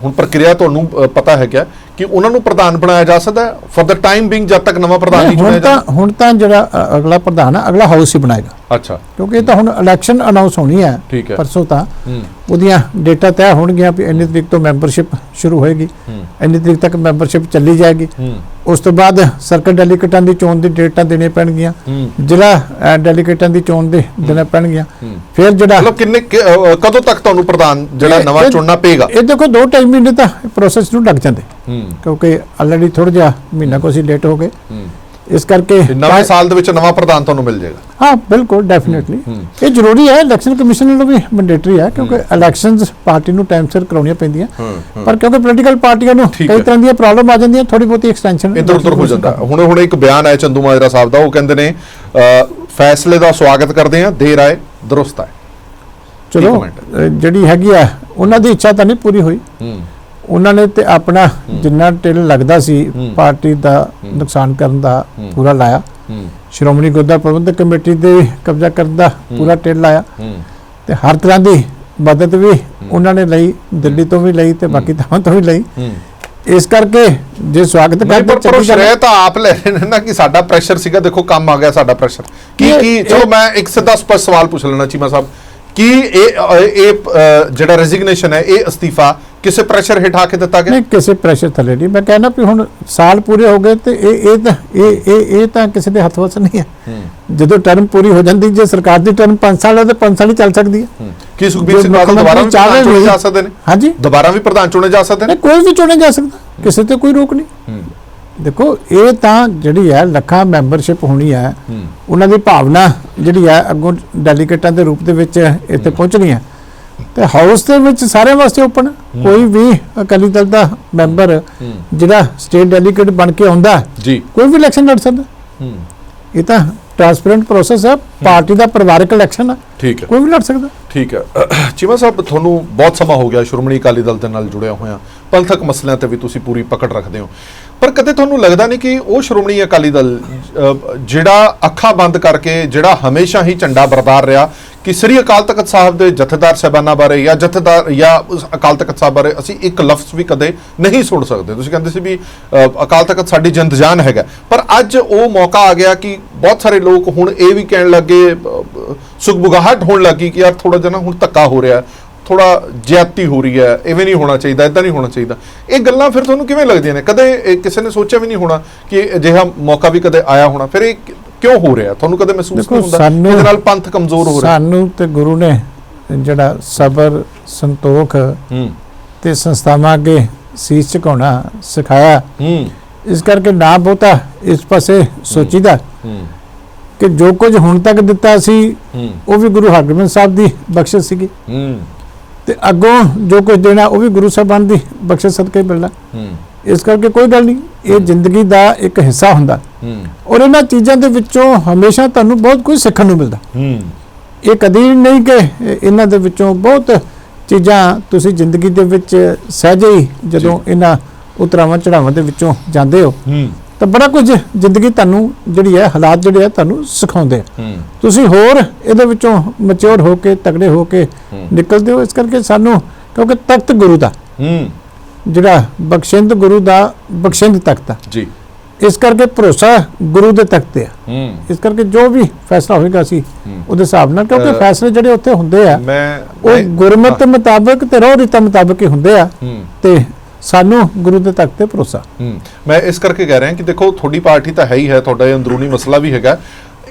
ਹੁਣ ਪ੍ਰਕਿਰਿਆ ਤੁਹਾਨੂੰ ਪਤਾ ਹੈ ਕਿਆ ਕਿ ਉਹਨਾਂ ਨੂੰ ਪ੍ਰਧਾਨ ਬਣਾਇਆ ਜਾ ਸਕਦਾ ਫॉर द ਟਾਈਮ ਬਿੰਗ ਜਦ ਤੱਕ ਨਵਾਂ ਪ੍ਰਧਾਨ ਨਹੀਂ ਚੁਣਿਆ ਹੁਣ ਤਾਂ ਜਾਂਦਾ। ਹੁਣ ਤਾਂ ਜਿਹੜਾ ਅਗਲਾ ਪ੍ਰਧਾਨ ਹੈ ਅਗਲਾ ਹਾਊਸ ਹੀ ਬਣਾਏਗਾ। ਅੱਛਾ। ਕਿਉਂਕਿ ਇਹ ਤਾਂ ਹੁਣ ਇਲੈਕਸ਼ਨ ਅਨਾਉਂਸ ਹੋਣੀ ਹੈ। ਪਰਸੋਂ ਤਾਂ ਉਹਦੀਆਂ ਡੇਟਾ ਤੈਅ ਹੋਣਗੀਆਂ ਵੀ ਇੰਨੀ ਤਰੀਕ ਤੋਂ ਮੈਂਬਰਸ਼ਿਪ ਸ਼ੁਰੂ ਹੋਏਗੀ। ਇੰਨੀ ਤਰੀਕ ਤੱਕ ਮੈਂਬਰਸ਼ਿਪ ਚੱਲੀ ਜਾਏਗੀ। ਉਸ ਤੋਂ ਬਾਅਦ ਸਰਕਲ ਡੈਲੀਗੇਟਾਂ ਦੀ ਚੋਣ ਦੀ ਡੇਟਾਂ ਦੇਣੇ ਪੈਣਗੀਆਂ। ਜ਼ਿਲ੍ਹਾ ਡੈਲੀਗੇਟਾਂ ਦੀ ਚੋਣ ਦੇ ਦੇਣੇ ਪੈਣਗੀਆਂ। ਫਿਰ ਜਿਹੜਾ ਮਤਲਬ ਕਿੰਨੇ ਕਦੋਂ ਤੱਕ ਤੁਹਾਨੂੰ ਪ੍ਰਧਾਨ ਜਿਹੜਾ ਨਵਾਂ ਚੁਣਨਾ ਪਏਗਾ? ਇਹ ਦੇਖੋ ਦੋ ਢਾਈ ਮਹੀਨੇ ਤਾਂ ਪ੍ਰੋਸੈਸ ਨੂੰ ਲੱਗ ਜਾਂਦੇ। ਕਿਉਂਕਿ ਆਲਰੇਡੀ ਥੋੜਾ ਜਿਹਾ ਮਹੀਨਾ ਕੋ ਅਸੀਂ ਲੇਟ ਹੋ ਗਏ। ਹੂੰ। ਇਸ ਕਰਕੇ ਨਵੇਂ ਸਾਲ ਦੇ ਵਿੱਚ ਨਵਾਂ ਪ੍ਰਧਾਨ ਤੁਹਾਨੂੰ ਮਿਲ ਜਾਏਗਾ। ਹਾਂ ਬਿਲਕੁਲ ਡੈਫੀਨਿਟਲੀ ਹੂੰ। ਇਹ ਜ਼ਰੂਰੀ ਹੈ ਇਲੈਕਸ਼ਨ ਕਮਿਸ਼ਨ ਨੂੰ ਵੀ ਮੈਂਡੇਟਰੀ ਹੈ ਕਿਉਂਕਿ ਇਲੈਕਸ਼ਨਸ ਪਾਰਟੀ ਨੂੰ ਟਾਈਮ ਸਿਰ ਕਰਾਉਣੀਆਂ ਪੈਂਦੀਆਂ। ਹਾਂ ਪਰ ਕਿਉਂਕਿ ਪੋਲੀਟੀਕਲ ਪਾਰਟੀਆਂ ਨੂੰ ਕਈ ਹੈ। ਤਰ੍ਹਾਂ ਦੀਆਂ ਪ੍ਰੋਬਲਮ ਆ ਜਾਂਦੀਆਂ ਥੋੜੀ ਬਹੁਤੀ ਐਕਸਟੈਂਸ਼ਨ ਇੱਧਰ ਉੱਧਰ ਹੋ ਜਾਂਦਾ। ਹੁਣ ਹੁਣ ਇੱਕ ਬਿਆਨ ਆਇਆ ਚੰਦੂ ਮਾਜਰਾ ਸਾਹਿਬ ਦਾ ਉਹ ਕਹਿੰਦੇ ਨੇ ਫੈਸਲੇ ਦਾ ਸਵਾਗਤ ਕਰਦੇ ਆ ਦੇਰ ਆਏ ਦਰੁਸਤ ਆਏ। ਚਲੋ ਜਿਹੜੀ ਹੈਗੀ ਆ ਉਹਨਾਂ ਦੀ ਇੱਛਾ ਤਾਂ ਨਹੀਂ ਪੂਰੀ ਹੋਈ। ਹੂੰ। ਉਹਨਾਂ ਨੇ ਤੇ ਆਪਣਾ ਜਿੰਨਾ ਟਿਲ ਲੱਗਦਾ ਸੀ। ਪਾਰਟੀ ਦਾ। ਨੁਕਸਾਨ ਕਰਨ ਦਾ। ਪੂਰਾ ਲਾਇਆ। ਸ਼੍ਰੋਮਣੀ ਗੁਰਦੁਆਰਾ ਪ੍ਰਬੰਧਕ ਕਮੇਟੀ ਦੇ ਕਬਜ਼ਾ ਕਰਨ ਦਾ ਪੂਰਾ ਟਿਲ ਲਾਇਆ। ਤੇ ਹਰ ਤਰ੍ਹਾਂ ਦੀ ਮਦਦ ਵੀ ਉਹਨਾਂ ਨੇ ਲਈ ਦਿੱਲੀ ਤੋਂ ਵੀ ਲਈ ਤੇ ਬਾਕੀ ਥਾਵਾਂ ਤੋਂ ਵੀ ਲਈ। ਇਸ ਕਰਕੇ ਜੇ ਸਵਾਗਤ ਕਰਦੇ ਚੰਗੀ। ਸ਼ਰੇਅ ਤਾਂ ਆਪ ਲੈ ਰਹੇ ਨੇ ਨਾ ਕਿ ਸਾਡਾ ਪ੍ਰੈਸ਼ਰ ਸੀਗਾ ਦੇਖੋ ਕੰਮ ਆ ਗਿਆ ਸਾਡਾ ਪ੍ਰੈਸ਼ਰ ਕੀ ਕੀ ਚਲੋ ਮੈਂ ਇੱਕ ਸਿੱਧਾ ਸਪਸ਼ਟ ਸਵਾਲ ਪੁੱਛ ਲੈਣਾ ਚੀਮਾ ਸਾਹਿਬ। ਕੀ ਇਹ ਇਹ ਜਿਹੜਾ ਰੈਜ਼ਿਗਨੇਸ਼ਨ ਹੈ ਇਹ ਅਸਤੀਫਾ ਕਿਸੇ ਪ੍ਰੈਸ਼ਰ ਹੇਠ ਆ ਕੇ ਦਿੱਤਾ ਗਿਆ? ਨਹੀਂ ਕਿਸੇ ਪ੍ਰੈਸ਼ਰ ਥੱਲੇ ਨਹੀਂ। ਮੈਂ ਕਹਿੰਦਾ ਵੀ ਹੁਣ ਸਾਲ ਪੂਰੇ ਹੋ ਗਏ ਤੇ ਇਹ ਇਹ ਤਾਂ ਇਹ ਇਹ ਇਹ ਤਾਂ ਕਿਸੇ ਦੇ ਹੱਥ ਵਸ ਨਹੀਂ ਹੈ। ਜਦੋਂ ਟਰਮ ਪੂਰੀ ਹੋ ਜਾਂਦੀ ਜੇ ਸਰਕਾਰ ਦੀ ਟਰਮ 5 ਸਾਲ ਹੈ ਤੇ 5 ਸਾਲ ਹੀ ਚੱਲ ਸਕਦੀ ਹੈ। ਕੀ ਸੁਖਬੀਰ ਸਿੰਘ ਬਾਦਲ ਦੁਬਾਰਾ ਵੀ ਚੁਣੇ ਜਾ। ਸਕਦੇ ਨੇ? ਹਾਂਜੀ। ਦੁਬਾਰਾ ਵੀ ਪ੍ਰਧਾਨ ਚੁਣੇ ਜਾ ਸਕਦੇ ਨੇ? ਕੋਈ ਵੀ ਚੁਣਿਆ ਜਾ ਸਕਦਾ। ਕਿਸੇ ਤੇ ਕੋਈ ਰੋਕ ਨਹੀਂ। ਦੇਖੋ ਇਹ ਤਾਂ ਜਿਹੜੀ ਹੈ ਲੱਖਾਂ ਮੈਂਬਰਸ਼ਿਪ ਹੋਣੀ ਹੈ ਉਹਨਾਂ ਦੀ ਭਾਵਨਾ ਜਿਹੜੀ ਹੈ ਅੱਗੋਂ ਡੈਲੀਗੇਟਾਂ ਦੇ ਰੂਪ ਦੇ ਵਿੱਚ ਇੱਥੇ ਪਹੁੰਚਣੀ ਹੈ। ਤੇ ਹਾਊਸ ਦੇ ਵਿੱਚ ਸਾਰਿਆਂ ਵਾਸਤੇ ਓਪਨ ਕੋਈ ਵੀ ਅਕਾਲੀ ਦਲ ਦਾ ਮੈਂਬਰ ਜਿਹੜਾ ਸਟੇਟ ਡੈਲੀਗੇਟ ਬਣ ਕੇ ਆਉਂਦਾ ਜੀ। ਕੋਈ ਵੀ ਇਲੈਕਸ਼ਨ ਲੜ ਸਕਦਾ। ਇਹ ਤਾਂ ਟ੍ਰਾਂਸਪੇਰੈਂਟ ਪ੍ਰੋਸੈਸ ਹੈ ਪਾਰਟੀ ਦਾ ਪਰਿਵਾਰਕ ਇਲੈਕਸ਼ਨ ਹੈ। ਠੀਕ ਹੈ। ਕੋਈ ਵੀ ਲੜ ਸਕਦਾ। ਠੀਕ ਹੈ। ਚੀਮਾ ਸਾਹਿਬ ਤੁਹਾਨੂੰ ਬਹੁਤ ਸਮਾਂ ਹੋ ਗਿਆ ਸ਼੍ਰੋਮਣੀ ਅਕਾਲੀ ਦਲ ਦੇ ਨਾਲ ਜੁੜਿਆ ਹੋਇਆ। ਪੰਥਕ ਮਸਲਿਆਂ ਤੇ ਵੀ ਤੁਸੀਂ ਪੂਰੀ ਪਕੜ ਰੱਖਦੇ ਹੋ। ਪਰ ਕਦੇ ਤੁਹਾਨੂੰ ਲੱਗਦਾ ਨਹੀਂ ਕਿ ਉਹ ਸ਼੍ਰੋਮਣੀ ਅਕਾਲੀ ਦਲ ਜਿਹੜਾ ਅੱਖਾਂ ਬੰਦ ਕਰਕੇ, ਜਿਹੜਾ ਹਮੇਸ਼ਾ ਹੀ ਝੰਡਾ ਬਰਦਾਰ ਰਿਹਾ ਕਿ ਸ੍ਰੀ ਅਕਾਲ ਤਖਤ ਸਾਹਿਬ ਦੇ ਜਥੇਦਾਰ ਸਾਹਿਬਾਨਾਂ ਬਾਰੇ ਜਾਂ ਜਥੇਦਾਰ ਜਾਂ ਅਕਾਲ ਤਖਤ ਸਾਹਿਬ ਬਾਰੇ ਅਸੀਂ ਇੱਕ ਲਫ਼ਜ਼ ਵੀ ਕਦੇ ਨਹੀਂ ਸੁਣ ਸਕਦੇ। ਤੁਸੀਂ ਕਹਿੰਦੇ ਸੀ ਵੀ ਅਕਾਲ ਤਖਤ ਸਾਡੀ ਜਿੰਦ ਜਾਨ ਹੈਗਾ। ਪਰ ਅੱਜ ਉਹ ਮੌਕਾ ਆ ਗਿਆ ਕਿ ਬਹੁਤ ਸਾਰੇ ਲੋਕ ਹੁਣ ਇਹ ਵੀ ਕਹਿਣ ਲੱਗੇ ਸੁਖਬੁਗਾਹਟ ਹੋਣ ਲੱਗੀ ਕਿ ਯਾਰ ਥੋੜਾ ਜਿਹਾ ਨਾ ਹੁਣ ਧੱਕਾ ਹੋ ਰਿਹਾ। ਥੋੜਾ ਜ਼ਿਆਦਤੀ ਹੋ ਰਹੀ ਹੈ ਐਵੇਂ ਨਹੀਂ ਹੋਣਾ ਚਾਹੀਦਾ ਇਦਾਂ ਨਹੀਂ ਹੋਣਾ ਚਾਹੀਦਾ। ਇਹ ਗੱਲਾਂ ਫਿਰ ਤੁਹਾਨੂੰ ਕਿਵੇਂ ਲੱਗਦੀਆਂ ਨੇ? ਕਦੇ ਕਿਸੇ ਨੇ ਸੋਚਿਆ ਵੀ ਨਹੀਂ ਹੋਣਾ ਕਿ ਅਜਿਹਾ ਮੌਕਾ ਵੀ ਕਦੇ ਆਇਆ ਹੋਣਾ ਫਿਰ ਇਹ ਕਿਉਂ ਹੋ ਰਿਹਾ? ਤੁਹਾਨੂੰ ਕਦੇ ਮਹਿਸੂਸ ਨਹੀਂ ਹੁੰਦਾ ਇਹਦੇ ਨਾਲ ਪੰਥ ਕਮਜ਼ੋਰ ਹੋ ਰਿਹਾ? ਸਾਨੂੰ ਤੇ ਗੁਰੂ ਨੇ ਜਿਹੜਾ ਸਬਰ ਸੰਤੋਖ ਹੂੰ। ਤੇ ਸੰਸਥਾਵਾਂ ਅੱਗੇ ਸੀਸ ਝੁਕਾਉਣਾ ਸਿਖਾਇਆ। ਹੂੰ। ਇਸ ਕਰਕੇ ਨਾ ਬਹੁਤਾ ਇਸ ਪਾਸੇ ਸੋਚੀਦਾ ਹੂੰ। ਕਿ ਜੋ ਕੁਝ ਹੁਣ ਤੱਕ ਦਿੱਤਾ ਸੀ ਉਹ ਵੀ ਗੁਰੂ ਹਰਗੋਬਿੰਦ ਸਾਹਿਬ ਦੀ ਬਖਸ਼ਿਸ਼ ਸੀਗੀ। ਹੂੰ। ਤੇ ਅੱਗੋਂ ਜੋ ਕੁਝ ਦੇਣਾ ਉਹ ਵੀ ਗੁਰੂ ਸਾਹਿਬਾਨ ਦੀ ਬਖਸ਼ਿਸ਼ ਸਦਕੇ ਮਿਲਣਾ। ਹੂੰ। ਇਸ ਕਰਕੇ ਕੋਈ ਗੱਲ ਨਹੀਂ ਇਹ ਜ਼ਿੰਦਗੀ ਦਾ ਇੱਕ ਹਿੱਸਾ ਹੁੰਦਾ। ਹੂੰ। ਔਰ ਇਹਨਾਂ ਚੀਜ਼ਾਂ ਦੇ ਵਿੱਚੋਂ ਹਮੇਸ਼ਾ ਤੁਹਾਨੂੰ ਬਹੁਤ ਕੁਝ ਸਿੱਖਣ ਨੂੰ ਮਿਲਦਾ। ਹੂੰ। ਇਹ ਕਦੀ ਨਹੀਂ ਕਿ ਇਹ- ਇਹਨਾਂ ਦੇ ਵਿੱਚੋਂ ਬਹੁਤ ਚੀਜ਼ਾਂ ਤੁਸੀਂ ਜ਼ਿੰਦਗੀ ਦੇ ਵਿੱਚ ਸਹਿਜੇ ਹੀ ਜਦੋਂ ਇਹਨਾਂ ਉਤਰਾਵਾਂ ਚੜਾਵਾਂ ਦੇ ਵਿੱਚੋਂ ਜਾਂਦੇ ਹੋ। ਹੂੰ। ਤਾਂ ਬੜਾ ਕੁਝ ਜ਼ਿੰਦਗੀ ਤੁਹਾਨੂੰ ਜਿਹੜੀ ਹੈ ਹਾਲਾਤ ਜਿਹੜੇ ਆ ਤੁਹਾਨੂੰ ਸਿਖਾਉਂਦੇ ਤੁਸੀਂ ਹੋਰ ਇਹਦੇ ਵਿੱਚੋਂ ਮੈਚੁਰ ਹੋ ਕੇ ਤਗੜੇ ਹੋ ਕੇ ਨਿਕਲਦੇ ਹੋ ਇਸ ਕਰਕੇ ਸਾਨੂੰ ਕਿਉਂਕਿ ਤਖਤ ਗੁਰੂ ਦਾ। ਜਿਹੜਾ ਬਖਸ਼ਿੰਦ ਗੁਰੂ ਦਾ ਬਖਸ਼ਿੰਦ ਤਖਤ ਆ। ਜੀ। ਇਸ ਕਰਕੇ ਭਰੋਸਾ ਗੁਰੂ ਦੇ ਤਖਤ ਤੇ ਆ। ਇਸ ਕਰਕੇ ਜੋ ਵੀ ਫੈਸਲਾ ਹੋਏਗਾ ਅਸੀਂ ਉਹਦੇ ਹਿਸਾਬ ਨਾਲ ਕਿਉਂਕਿ ਫੈਸਲੇ ਜਿਹੜੇ ਉੱਥੇ ਹੁੰਦੇ ਆ ਉਹ ਗੁਰਮਤ ਮੁਤਾਬਕ ਤੇ ਰੋਹ ਰੀਤਾਂ ਮੁਤਾਬਕ ਹੀ ਹੁੰਦੇ ਆ। ਤੇ ਸਾਨੂੰ ਗੁਰੂ ਦੇ ਤਖਤ ਤੇ ਭਰੋਸਾ। ਮੈਂ ਇਸ ਕਰਕੇ ਕਹਿ ਰਿਹਾ ਕਿ ਦੇਖੋ, ਤੁਹਾਡੀ ਪਾਰਟੀ ਤਾਂ ਹੈ ਹੀ ਹੈ, ਤੁਹਾਡਾ ਇਹ ਅੰਦਰੂਨੀ ਮਸਲਾ ਵੀ ਹੈਗਾ।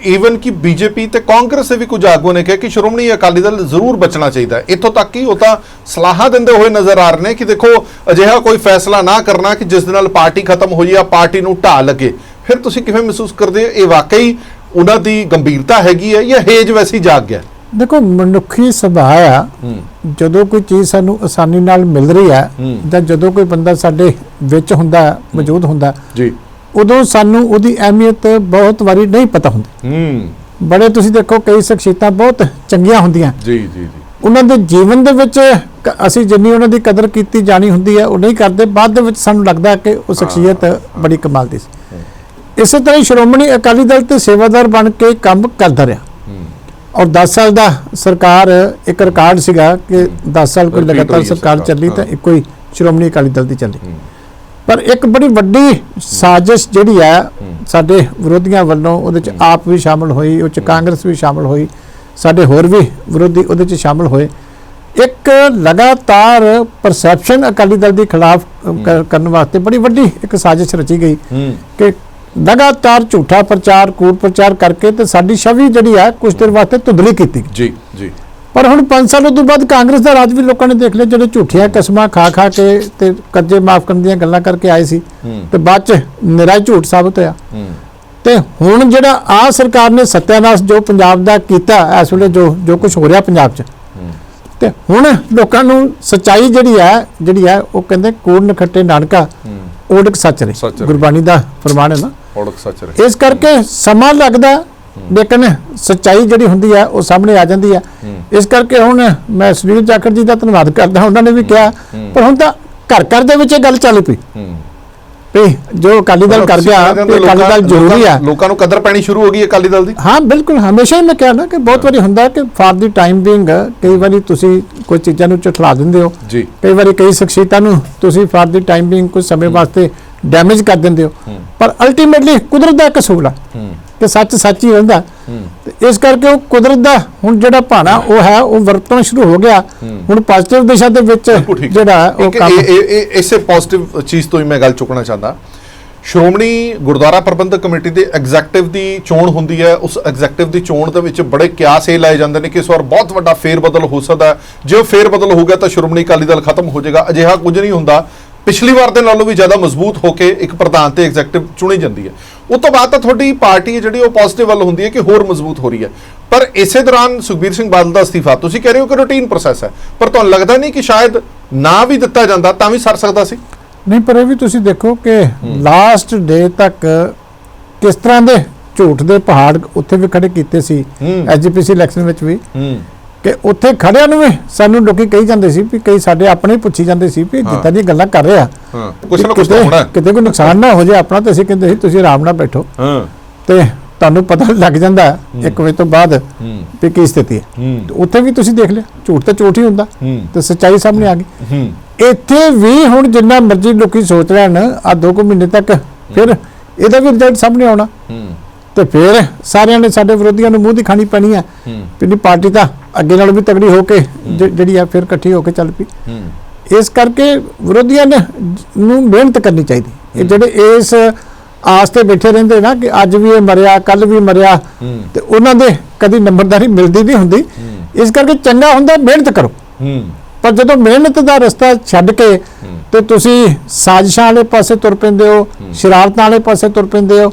ਈਵਨ ਕਿ ਬੀਜੇਪੀ ਤੇ ਕਾਂਗਰਸ ਦੇ ਵੀ ਕੁਝ ਆਗੂਆਂ ਨੇ ਕਿਹਾ ਕਿ ਸ਼੍ਰੋਮਣੀ ਅਕਾਲੀ ਦਲ ਜ਼ਰੂਰ ਬਚਣਾ ਚਾਹੀਦਾ ਹੈ। ਇੱਥੋਂ ਤੱਕ ਕਿ ਉਹ ਤਾਂ ਸਲਾਹਾਂ ਦਿੰਦੇ ਹੋਏ ਨਜ਼ਰ ਆ ਰਹੇ ਨੇ ਕਿ ਦੇਖੋ, ਅਜਿਹਾ ਕੋਈ ਫੈਸਲਾ ਨਾ ਕਰਨਾ ਕਿ ਜਿਸ ਦੇ ਨਾਲ ਪਾਰਟੀ ਖਤਮ ਹੋ ਜਾਏ ਜਾਂ ਪਾਰਟੀ ਨੂੰ ਢਾਹ ਲੱਗੇ। ਫਿਰ ਤੁਸੀਂ ਕਿਵੇਂ ਮਹਿਸੂਸ ਕਰਦੇ ਹੋ? ਇਹ ਵਾਕਈ ਉਹਨਾਂ ਦੀ ਗੰਭੀਰਤਾ ਹੈਗੀ ਹੈ ਜਾਂ ਹੇਜ ਵੈਸੀ ਜਾਗ ਗਿਆ? ਦੇਖੋ ਮਨੁੱਖੀ ਸੁਭਾਅ ਆ ਜਦੋਂ ਕੋਈ ਚੀਜ਼ ਸਾਨੂੰ ਆਸਾਨੀ ਨਾਲ ਮਿਲ ਰਹੀ ਹੈ। ਜਾਂ ਜਦੋਂ ਕੋਈ ਬੰਦਾ ਸਾਡੇ ਵਿੱਚ ਹੁੰਦਾ ਮੌਜੂਦ ਹੁੰਦਾ ਜੀ। ਉਦੋਂ ਸਾਨੂੰ ਉਹਦੀ ਅਹਿਮੀਅਤ ਬਹੁਤ ਵਾਰੀ ਨਹੀਂ ਪਤਾ ਹੁੰਦੀ। ਹੂੰ। ਬੜੇ ਤੁਸੀਂ ਦੇਖੋ ਕਈ ਸ਼ਖਸੀਅਤਾਂ ਬਹੁਤ ਚੰਗੀਆਂ ਹੁੰਦੀਆਂ। ਜੀ ਜੀ ਜੀ। ਉਹਨਾਂ ਦੇ ਜੀਵਨ ਦੇ ਵਿੱਚ ਅਸੀਂ ਜਿੰਨੀ ਉਹਨਾਂ ਦੀ ਕਦਰ ਕੀਤੀ ਜਾਣੀ ਹੁੰਦੀ ਹੈ ਉਹ ਨਹੀਂ ਕਰਦੇ। ਬਾਅਦ ਦੇ ਵਿੱਚ ਸਾਨੂੰ ਲੱਗਦਾ ਕਿ ਉਹ ਸ਼ਖਸੀਅਤ ਬੜੀ ਕਮਾਲ ਦੀ ਸੀ। ਇਸੇ ਤਰ੍ਹਾਂ ਸ਼੍ਰੋਮਣੀ ਅਕਾਲੀ ਦਲ ਤੇ ਸੇਵਾਦਾਰ ਬਣ ਕੇ ਕੰਮ ਕਰਦਾ ਰਿਹਾ। ਔਰ 10 ਸਾਲ ਦਾ ਸਰਕਾਰ ਇੱਕ ਰਿਕਾਰਡ ਸੀਗਾ ਕਿ 10 ਸਾਲ ਕੋਈ ਲਗਾਤਾਰ ਸਰਕਾਰ ਚੱਲੀ ਤਾਂ। ਇੱਕੋ ਹੀ ਸ਼੍ਰੋਮਣੀ ਅਕਾਲੀ ਦਲ ਦੀ ਚੱਲੀ। ਪਰ ਇੱਕ ਬੜੀ ਵੱਡੀ ਸਾਜ਼ਿਸ਼ ਜਿਹੜੀ ਹੈ ਸਾਡੇ ਵਿਰੋਧੀਆਂ ਵੱਲੋਂ ਉਹਦੇ ਚ ਆਪ ਵੀ ਸ਼ਾਮਲ ਹੋਈ ਉਹ ਚ ਕਾਂਗਰਸ ਵੀ ਸ਼ਾਮਲ ਹੋਈ ਸਾਡੇ ਹੋਰ ਵੀ ਵਿਰੋਧੀ ਉਹਦੇ ਚ ਸ਼ਾਮਲ ਹੋਏ। ਇੱਕ ਲਗਾਤਾਰ ਪਰਸੈਪਸ਼ਨ ਅਕਾਲੀ ਦਲ ਦੇ ਖਿਲਾਫ ਕਰਨ ਵਾਸਤੇ ਬੜੀ ਵੱਡੀ ਇੱਕ ਸਾਜ਼ਿਸ਼ ਰਚੀ ਗਈ ਕਿ ਲਗਾਤਾਰ ਝੂਠਾ ਪ੍ਰਚਾਰ ਕੂੜ ਪ੍ਰਚਾਰ ਕਰਕੇ ਤੇ ਸਾਡੀ ਛਵੀ ਜਿਹੜੀ ਹੈ ਕੁਝ ਦੇਰ ਵਾਸਤੇ ਧੁੰਦਲੀ ਕੀਤੀ। ਜੀ ਜੀ। ਪਰ ਹੁਣ 5 ਸਾਲਾਂ ਤੋਂ ਬਾਅਦ ਕਾਂਗਰਸ ਦਾ ਰਾਜ ਵੀ ਲੋਕਾਂ ਨੇ ਦੇਖ ਲਿਆ ਜਿਹੜੇ ਝੂਠੀਆਂ ਕਸਮਾਂ ਖਾ ਖਾ ਕੇ ਤੇ ਕਰਜ਼ੇ ਮਾਫ ਕਰਨ ਦੀਆਂ ਗੱਲਾਂ ਕਰਕੇ ਆਏ ਸੀ। ਤੇ ਬਾਅਦ ਚ ਨਿਰਾ ਝੂਠ ਸਾਬਤ ਹੋਇਆ। ਤੇ ਹੁਣ ਜਿਹੜਾ ਆ ਸਰਕਾਰ ਨੇ ਸੱਤਿਆਨਾਸ਼ ਜੋ ਪੰਜਾਬ ਦਾ ਕੀਤਾ ਇਸ ਵੇਲੇ ਜੋ ਜੋ ਕੁਝ ਹੋ ਰਿਹਾ ਪੰਜਾਬ 'ਚ। ਤੇ ਹੁਣ ਲੋਕਾਂ ਨੂੰ ਸੱਚਾਈ ਜਿਹੜੀ ਹੈ ਜਿਹੜੀ ਹੈ ਉਹ ਕਹਿੰਦੇ ਕੂੜ ਨਖੱਟੇ ਨਾਨਕਾ ਹੂੰ ਓੜਕ ਸੱਚ ਰਹੇ ਸੱਚ ਰਹੇ। ਗੁਰਬਾਣੀ ਦਾ ਫਰਮਾਨ ਹੈ ਨਾ। ਔੜਕ ਸੱਚ ਰਹੇ ਇਸ ਕਰਕੇ ਸਮਾਂ ਲੱਗਦਾ ਲੇਕਿਨ ਸੱਚਾਈ ਜਿਹੜੀ ਹੁੰਦੀ ਹੈ ਉਹ ਸਾਹਮਣੇ ਆ ਜਾਂਦੀ ਹੈ। ਇਸ ਕਰਕੇ ਹੁਣ ਮੈਂ ਸੁਨੀਲ ਜਾਖੜ ਜੀ ਦਾ ਧੰਨਵਾਦ ਕਰਦਾ ਉਹਨਾਂ ਨੇ ਵੀ ਕਿਹਾ ਪਰ ਹੁਣ ਤਾਂ ਘਰ ਘਰ ਦੇ ਵਿੱਚ ਇਹ ਗੱਲ ਚੱਲ ਪਈ। ਹੂੰ। ਵੀ ਜੋ ਅਕਾਲੀ ਦਲ ਕਰ ਗਿਆ ਤੇ ਅਕਾਲੀ ਦਲ ਜ਼ਰੂਰੀ ਆ। ਲੋਕਾਂ ਨੂੰ ਕਦਰ ਪੈਣੀ ਸ਼ੁਰੂ ਹੋ ਗਈ ਅਕਾਲੀ ਦਲ ਦੀ? ਹਾਂ ਬਿਲਕੁਲ। ਹਮੇਸ਼ਾ ਹੀ ਮੈਂ ਕਿਹਾ ਨਾ ਕਿ ਬਹੁਤ ਵਾਰੀ ਹੁੰਦਾ ਕਿ ਫਾਰ ਦੀ ਟਾਈਮ ਬੀਇੰਗ ਕਈ ਵਾਰੀ ਤੁਸੀਂ ਕੋਈ ਚੀਜ਼ਾਂ ਨੂੰ ਝਠਲਾ ਦਿੰਦੇ ਹੋ। ਜੀ। ਕਈ ਵਾਰੀ ਕਈ ਸ਼ਖਸੀਅਤਾਂ ਨੂੰ ਤੁਸੀਂ ਫਾਰ ਦੀ ਟਾਈਮ ਬੀਇੰਗ ਕੁਝ ਸਮੇਂ ਵਾਸਤੇ ਡੈਮੇਜ ਕਰ ਦਿੰਦੇ ਹੋ। ਪਰ ਅਲਟੀਮੇਟਲੀ ਕੁਦਰਤ ਦਾ ਕਸੂਰ ਆ। ਕਿ ਸੱਚ ਸੱਚ ਹੀ ਰਹਿੰਦਾ। ਤੇ ਇਸ ਕਰਕੇ ਉਹ ਕੁਦਰਤ ਦਾ ਹੁਣ ਜਿਹੜਾ ਭਾਣਾ ਉਹ ਹੈ ਉਹ ਵਰਤਣਾ ਸ਼ੁਰੂ ਹੋ ਗਿਆ। ਹੁਣ ਪੋਜ਼ਿਟਿਵ ਦਿਸ਼ਾ ਦੇ ਵਿੱਚ ਜਿਹੜਾ ਉਹ ਕੰਮ ਇਹ ਇਹ- ਇਹ ਇਸੇ ਪੋਜ਼ਿਟਿਵ ਚੀਜ਼ ਤੋਂ ਹੀ ਮੈਂ ਗੱਲ ਚੁੱਕਣਾ ਚਾਹੁੰਦਾ। ਸ਼੍ਰੋਮਣੀ ਗੁਰਦੁਆਰਾ ਪ੍ਰਬੰਧਕ ਕਮੇਟੀ ਦੇ ਐਗਜ਼ੈਕਟਿਵ ਦੀ ਚੋਣ ਹੁੰਦੀ ਹੈ। ਉਸ ਐਗਜ਼ੈਕਟਿਵ ਦੀ ਚੋਣ ਦੇ ਵਿੱਚ ਬੜੇ ਕਿਆਸ ਇਹ ਲਾਏ ਜਾਂਦੇ ਨੇ ਕਿ ਇਸ ਵਾਰ ਬਹੁਤ ਵੱਡਾ ਫੇਰ ਬਦਲ ਹੋ ਸਕਦਾ ਹੈ। ਜੇ ਉਹ ਫੇਰ ਬਦਲ ਹੋ ਗਿਆ ਤਾਂ ਸ਼੍ਰੋਮਣੀ ਅਕਾਲੀ ਦਲ ਖਤਮ ਹੋ ਜਾਏਗਾ। ਅਜਿਹਾ ਕੁਝ ਨਹੀਂ ਹੁੰਦਾ। ਪਿਛਲੀ ਵਾਰ ਦੇ ਨਾਲੋਂ ਵੀ ਜ਼ਿਆਦਾ ਮਜ਼ਬੂਤ ਹੋ ਕੇ ਇੱਕ ਪ੍ਰਧਾਨ ਤੇ ਐਗਜ਼ੈਕਟਿਵ ਚੁਣੀ ਜਾਂਦੀ ਹੈ। ਉਸ ਤੋਂ ਬਾਅਦ ਤਾਂ ਤੁਹਾਡੀ ਪਾਰਟੀ ਜਿਹੜੀ ਉਹ ਪੋਜ਼ਿਟਿਵ ਵੱਲ ਹੁੰਦੀ ਹੈ ਕਿ ਹੋਰ ਮਜ਼ਬੂਤ ਹੋ ਰਹੀ ਹੈ। ਪਰ ਇਸੇ ਦੌਰਾਨ ਸੁਖਬੀਰ ਸਿੰਘ ਬਾਦਲ ਦਾ ਅਸਤੀਫਾ ਤੁਸੀਂ ਕਹਿ ਰਹੇ ਹੋ ਕਿ ਰੂਟੀਨ ਪ੍ਰੋਸੈਸ ਹੈ। ਪਰ ਤੁਹਾਨੂੰ ਲੱਗਦਾ ਨਹੀਂ ਕਿ ਸ਼ਾਇਦ ਨਾ ਵੀ ਦਿੱਤਾ ਜਾਂਦਾ ਤਾਂ ਵੀ ਸਰ ਸਕਦਾ ਸੀ? ਨਹੀਂ ਪਰ ਇਹ ਵੀ ਤੁਸੀਂ ਦੇਖੋ ਕਿ ਲਾਸਟ ਡੇ ਤੱਕ ਕਿਸ ਤਰ੍ਹਾਂ ਦੇ ਝੂਠ ਦੇ ਪਹਾੜ ਉੱਥੇ ਵੀ ਖੜੇ ਕੀਤੇ ਸੀ। ਐਜੀਪੀਸੀ ਇਲੈਕਸ਼ਨ ਵਿੱਚ ਵੀ। ਕਿ ਉੱਥੇ ਖੜਿਆਂ ਨੂੰ ਵੀ ਸਾਨੂੰ ਲੋਕੀ ਕਹੀ ਜਾਂਦੇ ਸੀ ਵੀ ਕਈ ਸਾਡੇ ਆਪਣੇ ਪੁੱਛੀ ਜਾਂਦੇ ਸੀ ਵੀ ਜਿੱਦਾਂ ਦੀਆਂ ਗੱਲਾਂ ਕਰ ਰਿਹਾ। ਹਾਂ ਕੁਛ ਨਾ ਕੁਛ ਹੋਣਾ। ਕਿਤੇ ਕੋਈ ਨੁਕਸਾਨ ਨਾ ਹੋ ਜਾਏ ਆਪਣਾ ਤੇ ਅਸੀਂ ਕਹਿੰਦੇ ਸੀ ਤੁਸੀਂ ਆਰਾਮ ਨਾਲ ਬੈਠੋ। ਹਾਂ। ਤੇ ਤੁਹਾਨੂੰ ਪਤਾ ਲੱਗ ਜਾਂਦਾ ਇੱਕ ਵਜੇ ਤੋਂ ਬਾਅਦ ਵੀ ਕੀ ਸਥਿਤੀ ਹੈ। ਉੱਥੇ ਵੀ ਤੁਸੀਂ ਦੇਖ ਲਿਆ ਝੂਠ ਤਾਂ ਝੂਠ ਹੀ ਹੁੰਦਾ। ਤੇ ਸੱਚਾਈ ਸਾਹਮਣੇ ਆ ਗਈ। ਇੱਥੇ ਵੀ ਹੁਣ ਜਿੰਨਾ ਮਰਜ਼ੀ ਲੋਕੀ ਸੋਚ ਲੈਣ ਆ ਦੋ ਕੁ ਮਹੀਨੇ ਤੱਕ ਫਿਰ ਇਹਦਾ ਵੀ ਰਿਜ਼ਲਟ ਸਾਹਮਣੇ ਆਉਣਾ। ਤੇ ਫਿਰ ਸਾਰਿਆਂ ਨੇ ਸਾਡੇ ਵਿਰੋਧੀਆਂ ਨੂੰ ਮੂੰਹ ਦੀ ਖਾਣੀ ਪੈਣੀ ਹੂੰ। ਵੀ ਪਾਰਟੀ ਤਾਂ ਅੱਗੇ ਨਾਲੋਂ ਵੀ ਤਗੜੀ ਹੋ ਕੇ ਜਿਹੜੀ ਆ ਫਿਰ ਇਕੱਠੀ ਹੋ ਕੇ ਚੱਲ ਪਈ। ਇਸ ਕਰਕੇ ਵਿਰੋਧੀਆਂ ਨੇ ਨੂੰ ਮਿਹਨਤ ਕਰਨੀ ਚਾਹੀਦੀ। ਇਹ ਜਿਹੜੇ ਇਸ ਆਸ ਤੇ ਬੈਠੇ ਰਹਿੰਦੇ ਨਾ ਕਿ ਅੱਜ ਵੀ ਇਹ ਮਰਿਆ ਕੱਲ ਵੀ ਮਰਿਆ ਤੇ ਉਹਨਾਂ ਦੇ ਕਦੀ ਨੰਬਰਦਾਰੀ ਮਿਲਦੀ ਨਹੀਂ ਹੁੰਦੀ। ਇਸ ਕਰਕੇ ਚੰਗਾ ਹੁੰਦਾ ਮਿਹਨਤ ਕਰੋ। ਪਰ ਜਦੋਂ ਮਿਹਨਤ ਦਾ ਰਸਤਾ ਛੱਡ ਕੇ ਤੇ ਤੁਸੀਂ ਸਾਜ਼ਿਸ਼ਾਂ ਵਾਲੇ ਪਾਸੇ ਤੁਰ ਪੈਂਦੇ ਹੋ। ਸ਼ਰਾਰਤਾਂ ਵਾਲੇ ਪਾਸੇ ਤੁਰ ਪੈਂਦੇ ਹੋ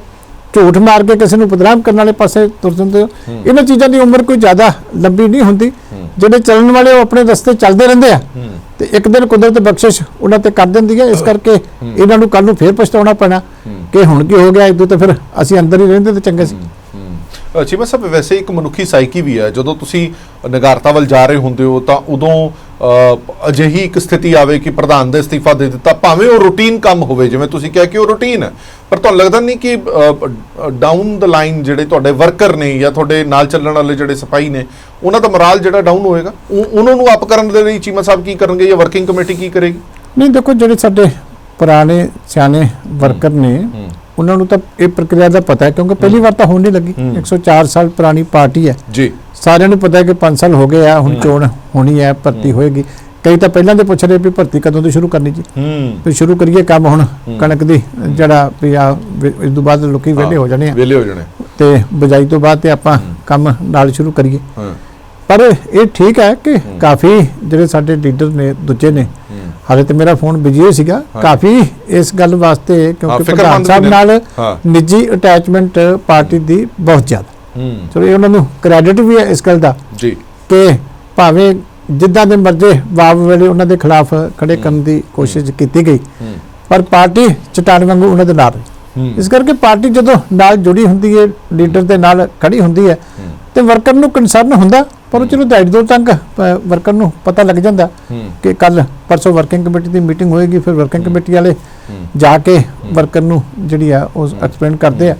ਝੂਠ ਮਾਰ ਕੇ ਕਿਸੇ ਨੂੰ ਬਦਨਾਮ ਕਰਨ ਵਾਲੇ ਪਾਸੇ ਤੁਰ ਜਾਂਦੇ ਹੋ। ਇਹਨਾਂ ਚੀਜ਼ਾਂ ਦੀ ਉਮਰ ਕੋਈ ਜ਼ਿਆਦਾ ਲੰਬੀ ਨਹੀਂ ਹੁੰਦੀ। ਜਿਹੜੇ ਚੱਲਣ ਵਾਲੇ ਉਹ ਆਪਣੇ ਰਸਤੇ ਚੱਲਦੇ ਰਹਿੰਦੇ ਆ। ਤੇ ਇੱਕ ਦਿਨ ਕੁਦਰਤ ਬਖਸ਼ਿਸ਼ ਉਹਨਾਂ ਤੇ ਕਰ ਦਿੰਦੀ ਹੈ ਇਸ ਕਰਕੇ ਇਹਨਾਂ ਨੂੰ ਕੱਲ ਨੂੰ ਫੇਰ ਪਛਤਾਉਣਾ ਪੈਣਾ ਕਿ ਹੁਣ ਕੀ ਹੋ ਗਿਆ। ਇਦੋਂ ਤਾਂ ਫਿਰ ਅਸੀਂ ਅੰਦਰ ਹੀ ਰਹਿੰਦੇ ਤੇ ਚੰਗੇ ਸੀ। ਚੀਮਾ ਸਾਹਿਬ ਵੈਸੇ ਇੱਕ ਮਨੁੱਖੀ ਸਾਈਕੀ ਵੀ ਹੈ। ਜਦੋਂ ਤੁਸੀਂ ਨਗਾਰਤਾ ਵੱਲ ਜਾ ਰਹੇ ਹੁੰਦੇ ਹੋ ਤਾਂ ਉਦੋਂ ਅਜਿਹੀ ਇੱਕ ਸਥਿਤੀ ਆਵੇ ਕਿ ਪ੍ਰਧਾਨ ਦੇ ਅਸਤੀਫਾ ਦੇ ਦਿੱਤਾ ਭਾਵੇਂ ਉਹ ਰੂਟੀਨ ਕੰਮ ਹੋਵੇ ਜਿਵੇਂ ਤੁਸੀਂ ਕਿਹਾ ਕਿ ਉਹ ਰੂਟੀਨ ਹੈ। ਪਰ ਤੁਹਾਨੂੰ ਲੱਗਦਾ ਨਹੀਂ ਕਿ ਡਾਊਨ ਦ ਲਾਈਨ ਜਿਹੜੇ ਤੁਹਾਡੇ ਵਰਕਰ ਨੇ ਜਾਂ ਤੁਹਾਡੇ ਨਾਲ ਚੱਲਣ ਵਾਲੇ ਜਿਹੜੇ ਸਿਪਾਹੀ ਨੇ ਉਹਨਾਂ ਦਾ ਮੋਰਾਲ ਜਿਹੜਾ ਡਾਊਨ ਹੋਏਗਾ? ਉਹ- ਉਹਨਾਂ ਨੂੰ ਅਪ ਕਰਨ ਦੇ ਲਈ ਚੀਮਾ ਸਾਹਿਬ ਕੀ ਕਰਨਗੇ ਜਾਂ ਵਰਕਿੰਗ ਕਮੇਟੀ ਕੀ ਕਰੇਗੀ? ਨਹੀਂ ਦੇਖੋ ਜਿਹੜੇ ਸਾਡੇ ਪੁਰਾਣੇ ਸਿਆਣੇ ਵਰਕਰ ਨੇ ਉਹਨਾਂ ਨੂੰ ਤਾਂ ਇਹ ਪ੍ਰਕਿਰਿਆ ਦਾ ਪਤਾ ਹੈ ਕਿਉਂਕਿ ਪਹਿਲੀ ਵਾਰ ਤਾਂ ਹੋਣ ਨਹੀਂ ਲੱਗੀ। ਹੂੰ। 104 ਸਾਲ ਪੁਰਾਣੀ ਪਾਰਟੀ ਹੈ। ਜੀ। ਸਾਰਿਆਂ ਨੂੰ ਪਤਾ ਹੈ ਕਿ 5 ਸਾਲ ਹੋ ਗਏ ਆ ਹੁਣ ਚੋਣ ਹੋਣੀ ਹੈ ਭਰਤੀ ਹੋਏਗੀ। ਕਈ ਤਾਂ ਪਹਿਲਾਂ ਦੇ ਪੁੱਛ ਰਹੇ ਵੀ ਭਰਤੀ ਕਦੋਂ ਤੋਂ ਸ਼ੁਰੂ ਕਰਨੀ ਜੀ। ਹੂੰ। ਵੀ ਸ਼ੁਰੂ ਕਰੀਏ ਕੰਮ ਹੁਣ ਕਣਕ ਦੀ ਜਿਹੜਾ ਵੀ ਆ ਇਸ ਤੋਂ ਬਾਅਦ ਲੋਕੀ ਵਿਹਲੇ ਹੋ ਜਾਣੇ ਆ। ਵੇਲੇ ਹੋ ਜਾਣੇ। ਤੇ ਬਜਾਈ ਤੋਂ ਬਾਅਦ ਤੇ ਆਪਾਂ ਕੰਮ ਨਾਲ ਸ਼ੁਰੂ ਕਰੀਏ। ਹਾਂ। ਪਰ ਇਹ ਠੀਕ ਹੈ ਕਿ ਕਾਫੀ ਜਿਹੜੇ ਸਾਡੇ ਲੀਡਰ ਨੇ ਦੂਜੇ ਨੇ ਹਾਲੇ ਤੇ ਮੇਰਾ ਫੋਨ ਬਿਜ਼ੀ ਹੀ ਸੀਗਾ। ਕਾਫੀ ਇਸ ਗੱਲ ਵਾਸਤੇ ਕਿਉਂਕਿ ਪ੍ਰਧਾਨ ਸਾਹਿਬ। ਨਾਲ ਨਿੱਜੀ ਅਟੈਚਮੈਂਟ ਪਾਰਟੀ ਦੀ ਬਹੁਤ ਜ਼ਿਆਦਾ। ਹੂੰ। ਚਲੋ ਇਹ ਉਹਨਾਂ ਨੂੰ ਕ੍ਰੈਡਿਟ ਵੀ ਹੈ ਇਸ ਗੱਲ ਦਾ ਜੀ। ਕਿ ਭਾਵੇਂ ਜਿੱਦਾਂ ਦੇ ਮਰਜ਼ੇ ਵਾਬ ਵੇਲੇ ਉਹਨਾਂ ਦੇ ਖਿਲਾਫ ਖੜੇ ਕਰਨ ਦੀ ਕੋਸ਼ਿਸ਼ ਕੀਤੀ ਗਈ। ਪਰ ਪਾਰਟੀ ਚਟਾਨ ਵਾਂਗੂ ਉਹਨਾਂ ਦੇ ਨਾਲ ਇਸ ਕਰਕੇ ਪਾਰਟੀ ਜਦੋਂ ਨਾਲ ਜੁੜੀ ਹੁੰਦੀ ਹੈ ਲੀਡਰ ਦੇ ਨਾਲ ਖੜੀ ਹੁੰਦੀ ਹੈ ਤੇ ਵਰਕਰ ਨੂੰ ਕੰਸਰਨ ਹੁੰਦਾ ਪਰ ਉਹ ਚਲੋ ਢਾਈ ਦੋ ਤੱਕ ਵਰਕਰ ਨੂੰ ਪਤਾ ਲੱਗ ਜਾਂਦਾ ਕਿ ਕੱਲ ਪਰਸੋਂ ਵਰਕਿੰਗ ਕਮੇਟੀ ਦੀ ਮੀਟਿੰਗ ਹੋਏਗੀ ਫਿਰ ਵਰਕਿੰਗ ਕਮੇਟੀ ਵਾਲੇ ਜਾ ਕੇ ਵਰਕਰ ਨੂੰ ਜਿਹੜੀ ਆ ਉਹ ਐਕਸਪਲੇਨ ਕਰਦੇ ਆ।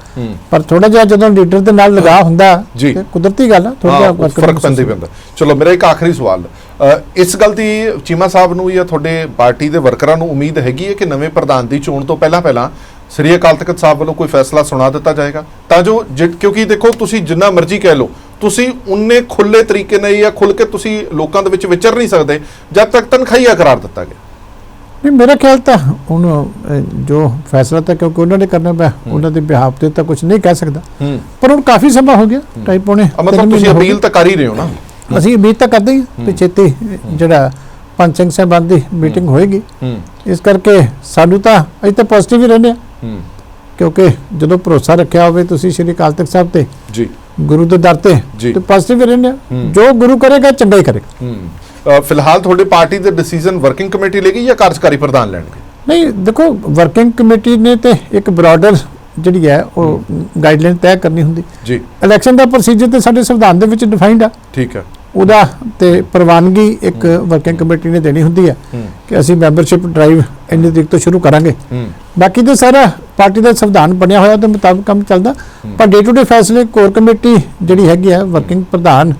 ਪਰ ਥੋੜਾ ਜਿਹਾ ਜਦੋਂ ਲੀਡਰ ਦੇ ਨਾਲ ਲਗਾ ਹੁੰਦਾ। ਤੇ ਕੁਦਰਤੀ ਗੱਲ ਆ ਥੋੜਾ ਜਿਹਾ ਫ਼ਰਕ ਪੈਂਦਾ ਪੈਂਦਾ। ਚਲੋ ਮੇਰਾ ਇੱਕ ਆਖਰੀ ਸਵਾਲ ਇਸ ਗੱਲ ਦੀ ਚੀਮਾ ਸਾਹਿਬ ਨੂੰ ਜਾਂ ਤੁਹਾਡੇ ਪਾਰਟੀ ਦੇ ਵਰਕਰਾਂ ਨੂੰ ਉਮੀਦ ਹੈਗੀ ਹੈ ਕਿ ਨਵੇਂ ਪ੍ਰਧਾਨ ਦੀ ਚੋਣ ਤੋਂ ਪਹਿਲਾਂ ਪਹਿਲਾਂ ਸ੍ਰੀ ਅਕਾਲ ਤਖਤ ਸਾਹਿਬ ਵੱਲੋਂ ਕੋਈ ਫੈਸਲਾ ਸੁਣਾ ਦਿੱਤਾ ਜਾਏਗਾ? ਤਾਂ ਜੋ ਕਿਉਂਕਿ ਦੇਖੋ ਤੁਸੀਂ ਜਿੰਨਾ ਮਰਜ਼ੀ ਕਹਿ ਲਓ ਤੁਸੀਂ ਉਨੇ ਖੁੱਲੇ ਤਰੀਕੇ ਨਾਲ ਜਾਂ ਖੁੱਲ ਕੇ ਤੁਸੀਂ ਲੋਕਾਂ ਦੇ ਵਿੱਚ ਵਿਚਰ ਨਹੀਂ ਸਕਦੇ ਜਦ ਤੱਕ ਤਨਖਾਹੀਆ ਕਰਾਰ ਦਿੱਤਾ ਗਿਆ। ਨਹੀਂ ਮੇਰਾ ਖਿਆਲ ਤਾਂ ਹੁਣ ਜੋ ਫੈਸਲਾ ਤਾਂ ਕਿਉਂਕਿ ਉਹਨਾਂ ਨੇ ਕਰਨਾ ਪਿਆ ਉਹਨਾਂ ਦੇ ਬਿਹਾਫ ਤੇ ਤਾਂ ਕੁਝ ਨਹੀਂ ਕਹਿ ਸਕਦਾ। ਪਰ ਹੁਣ ਕਾਫੀ ਸਮਾਂ ਹੋ ਗਿਆ ਢਾਈ ਪੌਣੇ ਤਿੰਨ ਮਤਲਬ ਤੁਸੀਂ ਅਪੀਲ ਤਾਂ ਕਰ ਹੀ ਰਹੇ ਹੋ ਨਾ। ਅਸੀਂ ਉਮੀਦ ਤਾਂ ਕਰਦੇ ਹਾਂ ਕਿ ਛੇਤੀ ਜਿਹੜਾ ਸਿੰਘ ਸਾਹਿਬਾਨ ਦੀ ਮੀਟਿੰਗ ਹੋਏਗੀ ਇਸ ਕਰਕੇ ਸਾਨੂੰ ਤਾਂ ਅਸੀਂ ਤਾਂ ਪੋਜ਼ਿਟਿਵ ਹੀ ਰਹਿੰਦੇ ਹਾਂ ਹੂੰ। ਕਿਉਂਕਿ ਜਦੋਂ ਭਰੋਸਾ ਰੱਖਿਆ ਹੋਵੇ ਤੁਸੀਂ ਸ਼੍ਰੀ ਅਕਾਲ ਤਖਤ ਸਾਹਿਬ ਤੇ ਜੀ। ਗੁਰੂ ਦੇ ਦਰ ਤੇ। ਤੇ ਪੋਜ਼ਿਟਿਵ ਰਹਿੰਦੇ। ਜੋ ਗੁਰੂ ਕਰੇਗਾ ਚੰਗਾ ਹੀ ਕਰੇਗਾ। ਹੂੰ। ਫਿਲਹਾਲ ਤੁਹਾਡੇ ਪਾਰਟੀ ਦੇ ਡਿਸੀਜਨ ਵਰਕਿੰਗ ਕਮੇਟੀ ਲੇਗੀ ਜਾਂ ਕਾਰਜਕਾਰੀ ਪ੍ਰਧਾਨ ਲੈਣਗੇ? ਨਹੀਂ ਦੇਖੋ ਵਰਕਿੰਗ ਕਮੇਟੀ ਨੇ ਤੇ ਇੱਕ ਬ੍ਰਾਡਰ ਜਿਹੜੀ ਹੈ ਉਹ ਗਾਈਡਲਾਈਨ ਤੈਅ ਕਰਨੀ ਹੁੰਦੀ। ਜੀ। ਇਲੈਕਸ਼ਨ ਦਾ ਪ੍ਰੋਸੀਜਰ ਤੇ ਸਾਡੇ ਸੰਵਿਧਾਨ ਦੇ ਵਿੱਚ ਡਿਫਾਈਨਡ ਆ। ਠੀਕ ਹੈ। ਉਹਦਾ ਤੇ ਪ੍ਰਵਾਨਗੀ ਇੱਕ ਵਰਕਿੰਗ ਕਮੇਟੀ ਨੇ ਦੇਣੀ ਹੁੰਦੀ ਹੈ ਕਿ ਅਸੀਂ ਮੈਂਬਰਸ਼ਿਪ ਡਰਾਈਵ ਇੰਨੀ ਤਰੀਕ ਤੋਂ ਸ਼ੁਰੂ ਕਰਾਂਗੇ। ਬਾਕੀ ਤੇ ਸਾਰਾ ਪਾਰਟੀ ਦਾ ਸੰਵਿਧਾਨ ਬਣਿਆ ਹੋਇਆ ਉਹਦੇ ਮੁਤਾਬਕ ਕੰਮ ਚੱਲਦਾ। ਪਰ ਡੇ ਟੂ ਡੇ ਫੈਸਲੇ ਕੋਰ ਕਮੇਟੀ ਜਿਹੜੀ ਹੈਗੀ ਆ ਵਰਕਿੰਗ ਪ੍ਰਧਾਨ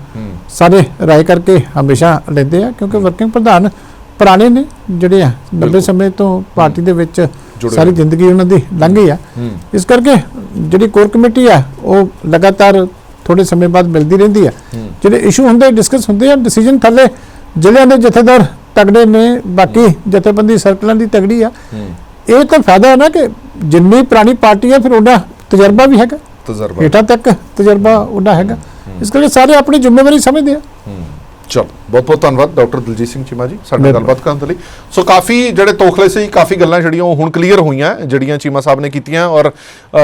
ਸਾਰੇ ਰਾਏ ਕਰਕੇ ਹਮੇਸ਼ਾ ਲੈਂਦੇ ਆ ਕਿਉਂਕਿ ਵਰਕਿੰਗ ਪ੍ਰਧਾਨ ਪੁਰਾਣੇ ਨੇ ਜਿਹੜੇ ਆ ਲੰਬੇ। ਸਮੇਂ ਤੋਂ ਪਾਰਟੀ ਦੇ ਵਿੱਚ ਸਾਰੀ। ਜ਼ਿੰਦਗੀ ਉਹਨਾਂ ਦੀ ਲੰਘ ਆ। ਇਸ ਕਰਕੇ ਜਿਹੜੀ ਕੋਰ ਕਮੇਟੀ ਆ ਉਹ ਲਗਾਤਾਰ ਥੋੜੇ ਸਮੇਂ ਬਾਅਦ ਮਿਲਦੀ ਰਹਿੰਦੀ ਆ ਹੂੰ। ਜਿਹੜੇ ਇਸ਼ੂ ਹੁੰਦੇ ਡਿਸਕਸ ਹੁੰਦੇ ਆ ਡਿਸੀਜਨ ਥੱਲੇ ਜ਼ਿਲ੍ਹਿਆਂ ਦੇ ਜਥੇਦਾਰ ਤਗੜੇ ਨੇ ਬਾਕੀ ਜਥੇਬੰਦੀ ਸਰਕਲਾਂ ਦੀ ਤਗੜੀ ਆ। ਇਹ ਤਾਂ ਫਾਇਦਾ ਹੈ ਨਾ ਕਿ ਜਿੰਨੀ ਪੁਰਾਣੀ ਪਾਰਟੀ ਹੈ ਫਿਰ ਉਹਦਾ ਤਜਰਬਾ ਵੀ ਹੈਗਾ। ਤਜਰਬਾ। ਹੇਠਾਂ ਤੱਕ ਤਜਰਬਾ ਉਹਦਾ ਹੈਗਾ। ਇਸ ਕਰਕੇ ਸਾਰੇ ਆਪਣੀ ਜ਼ਿੰਮੇਵਾਰੀ ਸਮਝਦੇ ਆ। ਚਲੋ। ਬਹੁਤ ਬਹੁਤ ਧੰਨਵਾਦ ਡਾਕਟਰ ਦਲਜੀਤ ਸਿੰਘ ਚੀਮਾ ਜੀ ਸਾਡੇ ਨਾਲ। ਗੱਲਬਾਤ ਕਰਨ ਲਈ। ਸੋ ਕਾਫੀ ਜਿਹੜੇ ਤੋਖਲੇ ਸੀ ਕਾਫੀ ਗੱਲਾਂ ਜਿਹੜੀਆਂ ਉਹ ਹੁਣ ਕਲੀਅਰ ਹੋਈਆਂ ਜਿਹੜੀਆਂ ਚੀਮਾ ਸਾਹਿਬ ਨੇ ਕੀਤੀਆਂ ਔਰ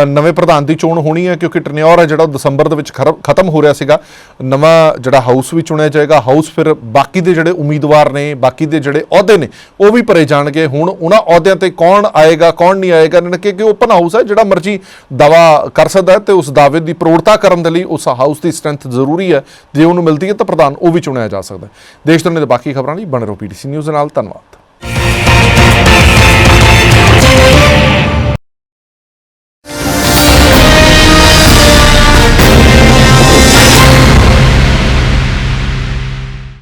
ਨਵੇਂ ਪ੍ਰਧਾਨ ਦੀ ਚੋਣ ਹੋਣੀ ਹੈ ਕਿਉਂਕਿ ਟਰਨਿਓਰ ਹੈ ਜਿਹੜਾ ਉਹ ਦਸੰਬਰ ਦੇ ਵਿੱਚ ਖਤਮ ਹੋ ਰਿਹਾ ਸੀਗਾ। ਨਵਾਂ ਜਿਹੜਾ ਹਾਊਸ ਵੀ ਚੁਣਿਆ ਜਾਏਗਾ ਹਾਊਸ ਫਿਰ ਬਾਕੀ ਦੇ ਜਿਹੜੇ ਉਮੀਦਵਾਰ ਨੇ ਬਾਕੀ ਦੇ ਜਿਹੜੇ ਅਹੁਦੇ ਨੇ ਉਹ ਵੀ ਭਰੇ ਜਾਣਗੇ। ਹੁਣ ਉਹਨਾਂ ਅਹੁਦਿਆਂ ਤੇ ਕੌਣ ਆਏਗਾ ਕੌਣ ਨਹੀਂ ਆਏਗਾ ਇਹਨਾਂ ਕਿ ਓਪਨ ਹਾਊਸ ਹੈ ਜਿਹੜਾ ਮਰਜ਼ੀ ਦਾਵਾ ਕਰ ਸਕਦਾ ਹੈ ਤੇ ਉਸ ਦਾਅਵੇ ਦੀ ਪ੍ਰੋੜਤਾ ਕਰਨ ਦੇ ਲਈ ਉਸ ਹਾਊਸ ਦੀ ਸਟਰੈਂਥ ਜ਼ਰੂਰੀ ਹੈ। ਜੇ ਉਹਨੂੰ ਮਿਲਦੀ ਹੈ ਤਾਂ ਪ੍ਰਧਾਨ ਉਹ ਵੀ ਚੁਣਿਆ ਜਾ ਸਕਦਾ ਦੇਖਦੇ ਨੇ ਬਾਕੀ ਖਬਰਾਂ ਲਈ ਬਣ ਰਹੋ ਪੀਟੀਸੀ ਨਿਊਜ਼ ਨਾਲ। ਧੰਨਵਾਦ।